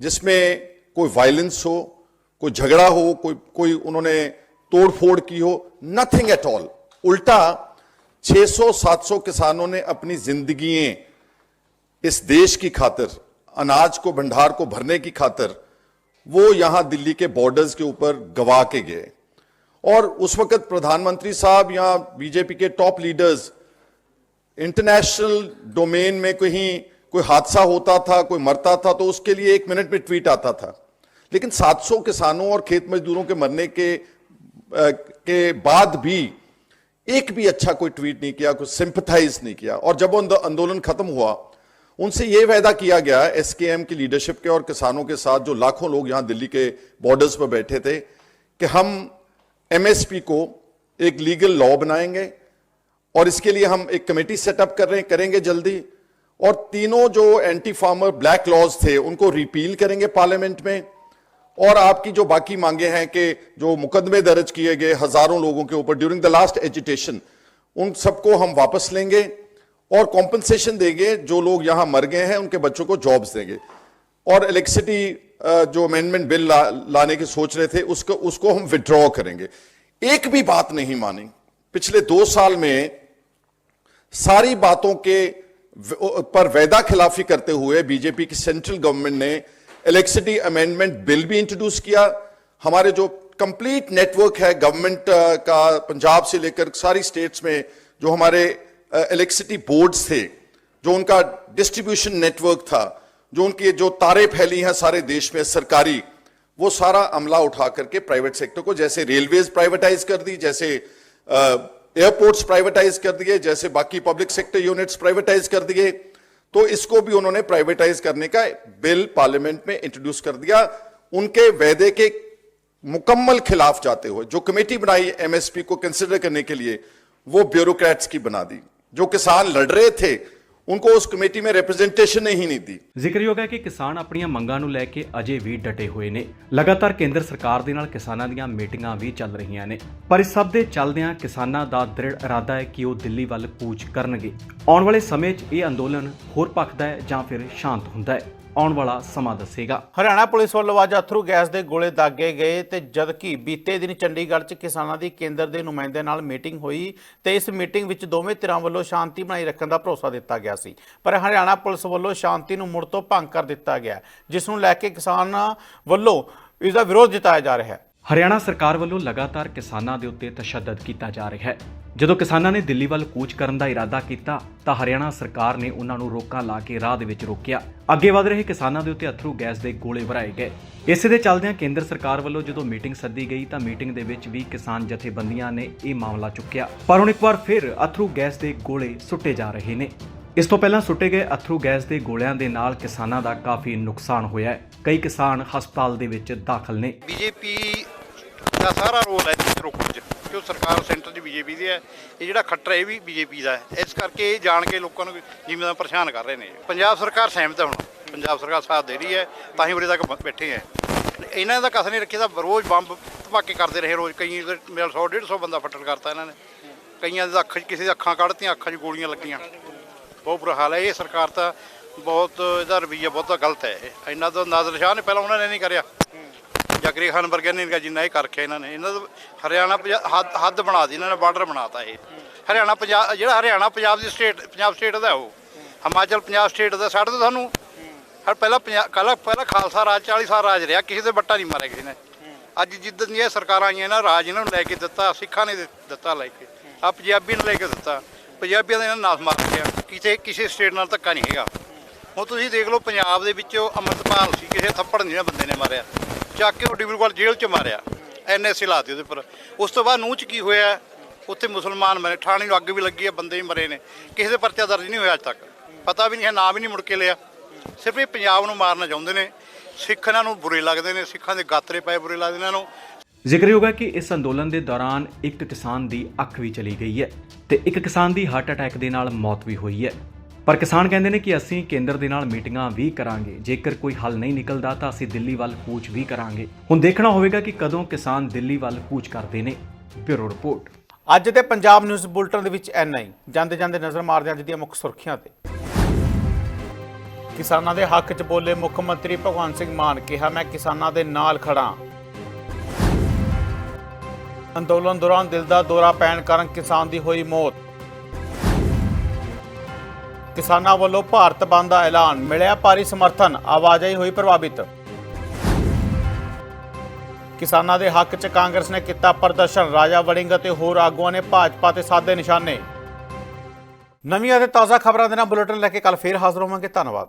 जिसमें कोई वायलेंस हो, कोई झगड़ा हो, कोई कोई उन्होंने तोड़ फोड़ की हो नथिंग एट ऑल उल्टा 600-700 किसानों ने अपनी ज़िंदगी इस देश की खातिर, अनाज को, भंडार को भरने की खातिर, वो यहाँ दिल्ली के बॉर्डर्स के ऊपर गवा के गए। और उस वक्त प्रधानमंत्री साहब या बीजेपी के टॉप लीडर्स इंटरनेशनल डोमेन में कहीं कोई हादसा होता था कोई मरता था तो उसके लिए एक मिनट में ट्वीट आता था। लेकिन 700 किसानों और खेत मजदूरों के मरने के अ, के बाद भी एक भी अच्छा कोई ट्वीट नहीं किया कोई सिंपथाइज नहीं किया। और जब आंदोलन खत्म हुआ उनसे यह वायदा किया गया एसकेएम की लीडरशिप के और किसानों के साथ जो लाखों लोग यहाँ दिल्ली के बॉर्डर्स पर बैठे थे कि हम एमएसपी को एक लीगल लॉ बनाएँगे और इसके लिए हम एक कमेटी सेटअप कर रहे करेंगे जल्दी। और तीनों जो एंटी फार्मर ब्लैक लॉज थे उनको रिपील करेंगे पार्लियामेंट में। और आपकी जो बाकी मांगे हैं कि जो मुकदमे दर्ज किए गए हज़ारों लोगों के ऊपर ड्यूरिंग द लास्ट एजुटेशन उन सबको हम वापस लेंगे और कॉम्पनसेशन देंगे। जो लोग यहाँ मर गए हैं उनके बच्चों को जॉब्स देंगे। और इलेक्ट्रिसिटी जो अमेंडमेंट बिल ला, लाने की सोच रहे थे उसको उसको हम विड्रॉ करेंगे। एक भी बात नहीं मानी। पिछले दो साल में सारी बातों के पर वैदा खिलाफी करते हुए बीजेपी की सेंट्रल गवर्नमेंट ने इलेक्ट्रिसिटी अमेंडमेंट बिल भी इंट्रोड्यूस किया। हमारे जो कंप्लीट नेटवर्क है गवर्नमेंट का, पंजाब से लेकर सारी स्टेट्स में जो हमारे इलेक्ट्रिसिटी बोर्ड्स थे, जो उनका डिस्ट्रीब्यूशन नेटवर्क था, जो उनकी जो तारे फैली हैं सारे देश में, सरकारी, वो सारा अमला उठा करके प्राइवेट सेक्टर को, जैसे रेलवेज प्राइवेटाइज कर दी, जैसे एयरपोर्ट्स प्राइवेटाइज कर दिए, जैसे बाकी पब्लिक सेक्टर यूनिट्स प्राइवेटाइज कर दिए तो इसको भी उन्होंने प्राइवेटाइज करने का बिल पार्लियामेंट में इंट्रोड्यूस कर दिया। उनके वायदे के मुकम्मल खिलाफ जाते हुए, जो कमेटी बनाई एमएसपी को कंसिडर करने के लिए, वो ब्यूरोक्रेट्स की बना दी, जो किसान लड़ रहे थे उनको उस कमेटी में रिप्रेजेंटेशन ही नहीं दी ਜ਼ਿਕਰਯੋਗ ਹੈ ਕਿ ਕਿਸਾਨ ਆਪਣੀਆਂ ਮੰਗਾਂ ਨੂੰ ਲੈ ਕੇ ਅਜੇ ਵੀ ਡਟੇ ਹੋਏ ਨੇ ਲਗਾਤਾਰ ਕੇਂਦਰ ਸਰਕਾਰ ਦੇ ਨਾਲ ਕਿਸਾਨਾਂ ਦੀਆਂ ਮੀਟਿੰਗਾਂ ਵੀ ਚੱਲ ਰਹੀਆਂ ਨੇ ਪਰ ਇਸ ਸਭ ਦੇ ਚੱਲਦਿਆਂ ਕਿਸਾਨਾਂ ਦਾ ਦ੍ਰਿੜ ਇਰਾਦਾ ਹੈ ਕਿ ਉਹ ਦਿੱਲੀ ਵੱਲ ਕੂਚ ਕਰਨਗੇ ਆਉਣ ਵਾਲੇ ਸਮੇਂ 'ਚ ਇਹ ਅੰਦੋਲਨ ਹੋਰ ਭਖਦਾ ਹੈ ਜਾਂ ਫਿਰ ਸ਼ਾਂਤ ਹੁੰਦਾ ਹੈ ਆਉਣ ਵਾਲਾ ਸਮਾਂ ਦੱਸੇਗਾ। ਹਰਿਆਣਾ ਪੁਲਿਸ ਵੱਲੋਂ ਅੱਜ ਅਥਰੂ ਗੈਸ ਦੇ ਗੋਲੇ ਦਾਗੇ ਗਏ ਤੇ ਜਦਕਿ ਬੀਤੇ ਦਿਨ ਚੰਡੀਗੜ੍ਹ 'ਚ ਕਿਸਾਨਾਂ ਦੀ ਕੇਂਦਰ ਦੇ ਨੁਮਾਇੰਦੇ ਨਾਲ ਮੀਟਿੰਗ ਹੋਈ ਤੇ ਇਸ ਮੀਟਿੰਗ ਵਿੱਚ ਦੋਵੇਂ ਧਿਰਾਂ ਵੱਲੋਂ ਸ਼ਾਂਤੀ ਬਣਾਈ ਰੱਖਣ ਦਾ ਭਰੋਸਾ ਦਿੱਤਾ ਗਿਆ ਸੀ। ਪਰ ਹਰਿਆਣਾ ਪੁਲਿਸ ਵੱਲੋਂ ਸ਼ਾਂਤੀ ਨੂੰ ਮੁੜ ਤੋਂ ਭੰਗ ਕਰ ਦਿੱਤਾ ਗਿਆ, ਜਿਸ ਨੂੰ ਲੈ ਕੇ ਕਿਸਾਨਾਂ ਵੱਲੋਂ ਇਸ ਦਾ ਵਿਰੋਧ ਜਤਾਇਆ ਜਾ ਰਿਹਾ ਹੈ। ਹਰਿਆਣਾ ਸਰਕਾਰ ਵੱਲੋਂ ਲਗਾਤਾਰ ਕਿਸਾਨਾਂ ਦੇ ਉੱਤੇ ਤਸ਼ੱਦਦ ਕੀਤਾ ਜਾ ਰਿਹਾ ਹੈ। ਜਦੋਂ ਕਿਸਾਨਾਂ ਨੇ ਦਿੱਲੀ ਵੱਲ ਕੂਚ ਕਰਨ ਦਾ ਇਰਾਦਾ ਕੀਤਾ, ਤਾਂ ਹਰਿਆਣਾ ਸਰਕਾਰ ਨੇ ਉਹਨਾਂ ਨੂੰ ਰੋਕਾਂ ਲਾ ਕੇ ਰਾਹ ਦੇ ਵਿੱਚ ਰੋਕਿਆ। ਅੱਗੇ ਵਧ ਰਹੇ ਕਿਸਾਨਾਂ ਦੇ ਉੱਤੇ ਅਥਰੂ ਗੈਸ ਦੇ ਗੋਲੇ ਭਰਾਏ ਗਏ। ਇਸੇ ਦੇ ਚੱਲਦਿਆਂ ਕੇਂਦਰ ਸਰਕਾਰ ਵੱਲੋਂ ਜਦੋਂ ਮੀਟਿੰਗ ਸੱਦੀ ਗਈ, ਤਾਂ ਮੀਟਿੰਗ ਦੇ ਵਿੱਚ ਵੀ ਕਿਸਾਨ ਜਥੇਬੰਦੀਆਂ ਨੇ ਇਹ ਮਾਮਲਾ ਚੁੱਕਿਆ। ਪਰ ਹੁਣ ਇੱਕ ਵਾਰ ਫਿਰ ਅਥਰੂ ਗੈਸ ਦੇ ਗੋਲੇ ਸੁੱਟੇ ਜਾ ਰਹੇ ਨੇ। ਇਸ ਤੋਂ ਪਹਿਲਾਂ ਸੁੱਟੇ ਗਏ ਅਥਰੂ ਗੈਸ ਦੇ ਗੋਲਿਆਂ ਦੇ ਨਾਲ ਕਿਸਾਨਾਂ ਦਾ ਕਾਫੀ ਨੁਕਸਾਨ ਹੋਇਆ ਹੈ। ਕਈ ਕਿਸਾਨ ਹਸਪਤਾਲ ਦੇ ਵਿੱਚ ਦਾਖਲ ਨੇ। ਬੀਜੇਪੀ ਦਾ ਸਾਰਾ ਰੋਲ ਹੈ ਇਸ ਰੋਕਣ 'ਚ ਕਿਉਂ ਸਰਕਾਰ ਸੈਂਟਰ 'ਚ ਬੀਜੇਪੀ ਦੀ ਹੈ? ਇਹ ਜਿਹੜਾ ਖੱਟਰ ਇਹ ਵੀ ਬੀਜੇਪੀ ਦਾ ਹੈ। ਇਸ ਕਰਕੇ ਇਹ ਜਾਣ ਕੇ ਲੋਕਾਂ ਨੂੰ ਜਿਵੇਂ ਪਰੇਸ਼ਾਨ ਕਰ ਰਹੇ ਨੇ। ਪੰਜਾਬ ਸਰਕਾਰ ਸਹਿਮਤ ਹੈ ਹੁਣ। ਪੰਜਾਬ ਸਰਕਾਰ ਸਾਥ ਦੇ ਰਹੀ ਹੈ, ਤਾਂ ਹੀ ਉਰੇ ਤੱਕ ਬੈਠੇ ਹੈ। ਇਹਨਾਂ ਦਾ ਕਸ ਨਹੀਂ ਰੱਖਿਆ ਤਾਂ ਰੋਜ਼ ਬੰਬ ਧਮਾਕੇ ਕਰਦੇ ਰਹੇ ਰੋਜ਼। ਕਈ ਦੇ ਮੇਰਾ 100 150 ਬੰਦਾ ਫੱਟੜ ਕਰਤਾ ਇਹਨਾਂ ਨੇ। ਕਈਆਂ ਦੇ ਅੱਖ 'ਚ ਕਿਸੇ ਦੀ ਅੱਖਾਂ ਕੱਢਤੀਆਂ, ਅੱਖਾਂ 'ਚ ਗੋਲੀਆਂ ਲੱਗੀਆਂ। ਬਹੁਤ ਬੁਰਾ ਹਾਲ ਹੈ। ਇਹ ਸਰਕਾਰ ਤਾਂ ਬਹੁਤ, ਇਹਦਾ ਰਵੱਈਆ ਬਹੁਤਾ ਗਲਤ ਹੈ। ਇਹ। ਇੰਨਾ ਤਾਂ ਨਾਜ਼ਰ ਸ਼ਾਹ ਨੇ ਪਹਿਲਾਂ ਉਹਨਾਂ ਨੇ ਨਹੀਂ ਕਰਿਆ। ਜਗਰੀ ਖਾਨ ਵਰਗੇ ਨੇ ਕਿਹਾ ਜਿੰਨਾ ਇਹ ਕਰਕੇ ਇਹਨਾਂ ਨੇ। ਇਹਨਾਂ ਦਾ ਹਰਿਆਣਾ ਪੰਜਾ- ਹੱਦ ਹੱਦ ਬਣਾ ਦਿੱਤੀ ਇਹਨਾਂ ਨੇ, ਬਾਰਡਰ ਬਣਾਤਾ ਇਹ। ਹਰਿਆਣਾ ਪੰਜਾਬ, ਜਿਹੜਾ ਹਰਿਆਣਾ ਪੰਜਾਬ ਦੀ ਸਟੇਟ, ਪੰਜਾਬ ਸਟੇਟ ਦਾ ਉਹ। ਹਿਮਾਚਲ ਪੰਜਾਬ ਸਟੇਟ ਦਾ ਸਾਡੇ ਤੋਂ ਸਾਨੂੰ ਹਰ ਪਹਿਲਾਂ ਪੰਜਾਬ ਕੱਲ੍ਹ ਪਹਿਲਾਂ ਖਾਲਸਾ ਰਾਜ 40 ਸਾਲ ਰਾਜ ਰਿਹਾ, ਕਿਸੇ ਦੇ ਬੱਟਾ ਨਹੀਂ ਮਾਰਿਆ ਕਿਸੇ ਨੇ। ਅੱਜ ਜਿੱਦਾਂ ਦੀਆਂ ਸਰਕਾਰਾਂ ਆਈਆਂ ਇਹਨਾਂ, ਰਾਜ ਇਹਨਾਂ ਨੂੰ ਲੈ ਕੇ ਦਿੱਤਾ, ਸਿੱਖਾਂ ਨੇ ਦਿੱ- ਦਿੱਤਾ ਲੈ ਕੇ। ਆ ਪੰਜਾਬੀ ਨੇ ਲੈ ਕੇ ਦਿੱਤਾ। ਪੰਜਾਬੀਆਂ ਦਾ ਇਹਨਾਂ ਨੇ ਨਾਸ ਮਾਰ ਗਿਆ ਕਿਤੇ ਕਿਸੇ ਸਟੇਟ ਨਾਲ ਧੱਕਾ ਨਹੀਂ ਹੈਗਾ। ਹੁਣ ਤੁਸੀਂ ਦੇਖ ਲਓ, ਪੰਜਾਬ ਦੇ ਵਿੱਚ ਅੰਮ੍ਰਿਤਪਾਲ ਸੀ, ਕਿਸੇ ਥੱਪੜ ਨਹੀਂ ਨਾ ਬੰਦੇ ਨੇ ਮਾਰਿਆ। ਚੱਕ ਕੇ ਉਹ ਡਿਬਰੂਗੜ੍ਹ ਜੇਲ੍ਹ 'ਚ ਮਾਰਿਆ ਐਨਐਸਏ ਲਾਤੀ ਉਹਦੇ ਉੱਪਰ। ਉਸ ਤੋਂ ਬਾਅਦ ਨੂੰਹ 'ਚ ਕੀ ਹੋਇਆ? ਉੱਥੇ ਮੁਸਲਮਾਨ ਮਰੇ ਥਾਣੇ ਨੂੰ ਅੱਗ ਵੀ ਲੱਗੀ ਹੈ ਬੰਦੇ ਵੀ ਮਰੇ ਨੇ। ਕਿਸੇ ਦੇ ਪਰਚਾ ਦਰਜ ਨਹੀਂ ਹੋਇਆ ਅੱਜ ਤੱਕ। ਪਤਾ ਵੀ ਨਹੀਂ ਹੈ, ਨਾਮ ਹੀ ਨਹੀਂ ਮੁੜ ਕੇ ਲਿਆ। ਸਿਰਫ ਇਹ ਪੰਜਾਬ ਨੂੰ ਮਾਰਨਾ ਚਾਹੁੰਦੇ ਨੇ। ਸਿੱਖ ਇਹਨਾਂ ਨੂੰ ਬੁਰੇ ਲੱਗਦੇ ਨੇ, ਸਿੱਖਾਂ ਦੇ ਗਾਤਰੇ ਪਏ ਬੁਰੇ ਲੱਗਦੇ ਇਹਨਾਂ ਨੂੰ। ਜ਼ਿਕਰਯੋਗ ਹੈ ਕਿ ਇਸ ਅੰਦੋਲਨ ਦੇ ਦੌਰਾਨ ਇੱਕ ਕਿਸਾਨ ਦੀ ਅੱਖ ਵੀ ਚਲੀ ਗਈ ਹੈ ਤੇ ਇੱਕ ਕਿਸਾਨ ਦੀ ਹਾਰਟ ਅਟੈਕ ਦੇ ਨਾਲ ਮੌਤ ਵੀ ਹੋਈ ਹੈ। ਪਰ ਕਿਸਾਨ ਕਹਿੰਦੇ ਨੇ ਕਿ ਅਸੀਂ ਕੇਂਦਰ ਦੇ ਨਾਲ ਮੀਟਿੰਗਾਂ ਵੀ ਕਰਾਂਗੇ। ਜੇਕਰ ਕੋਈ ਹੱਲ ਨਹੀਂ ਨਿਕਲਦਾ ਤਾਂ ਅਸੀਂ ਦਿੱਲੀ ਵੱਲ ਕੂਚ ਵੀ ਕਰਾਂਗੇ। ਹੁਣ ਦੇਖਣਾ ਹੋਵੇਗਾ ਕਿ ਕਦੋਂ ਕਿਸਾਨ ਦਿੱਲੀ ਵੱਲ ਕੂਚ ਕਰਦੇ ਨੇ। Bureau report. ਅੱਜ ਦੇ ਪੰਜਾਬ ਨਿਊਜ਼ ਬੁਲਟਨ ਦੇ ਵਿੱਚ ਐਨ ਆਈ ਜਾਂਦੇ ਜਾਂਦੇ ਨਜ਼ਰ ਮਾਰਦੇ ਹਾਂ ਅੱਜ ਦੀਆਂ ਮੁੱਖ ਸੁਰਖੀਆਂ ਤੇ। ਕਿਸਾਨਾਂ ਦੇ ਹੱਕ 'ਚ ਬੋਲੇ ਮੁੱਖ ਮੰਤਰੀ ਭਗਵੰਤ ਸਿੰਘ ਮਾਨ, ਕਿਹਾ, ਮੈਂ ਕਿਸਾਨਾਂ ਦੇ ਨਾਲ ਖੜਾ ਅੰਦੋਲਨ ਦੌਰਾਨ ਦਿਲ ਦਾ ਦੌਰਾ ਪੈਣ ਕਾਰਨ ਕਿਸਾਨ ਦੀ ਹੋਈ ਮੌਤ। ਕਿਸਾਨਾਂ ਵੱਲੋਂ ਭਾਰਤ ਬੰਦ ਦਾ ਐਲਾਨ। ਮਿਲਿਆ ਭਾਰੀ ਸਮਰਥਨ। ਆਵਾਜਾਈ ਹੋਈ ਪ੍ਰਭਾਵਿਤ। ਕਿਸਾਨਾਂ ਦੇ ਹੱਕ 'ਚ ਕਾਂਗਰਸ ਨੇ ਕੀਤਾ ਪ੍ਰਦਰਸ਼ਨ। ਰਾਜਾ ਵੜਿੰਗ ਅਤੇ ਹੋਰ ਆਗੂਆਂ ਨੇ ਭਾਜਪਾ ਤੇ ਸਾਧੇ ਨਿਸ਼ਾਨੇ। ਨਵੀਆਂ ਅਤੇ ਤਾਜ਼ਾ ਖਬਰਾਂ ਦੇ ਨਾਲ ਬੁਲੇਟਿਨ ਲੈ ਕੇ ਕੱਲ ਫੇਰ ਹਾਜ਼ਰ ਹੋਵਾਂਗੇ। ਧੰਨਵਾਦ।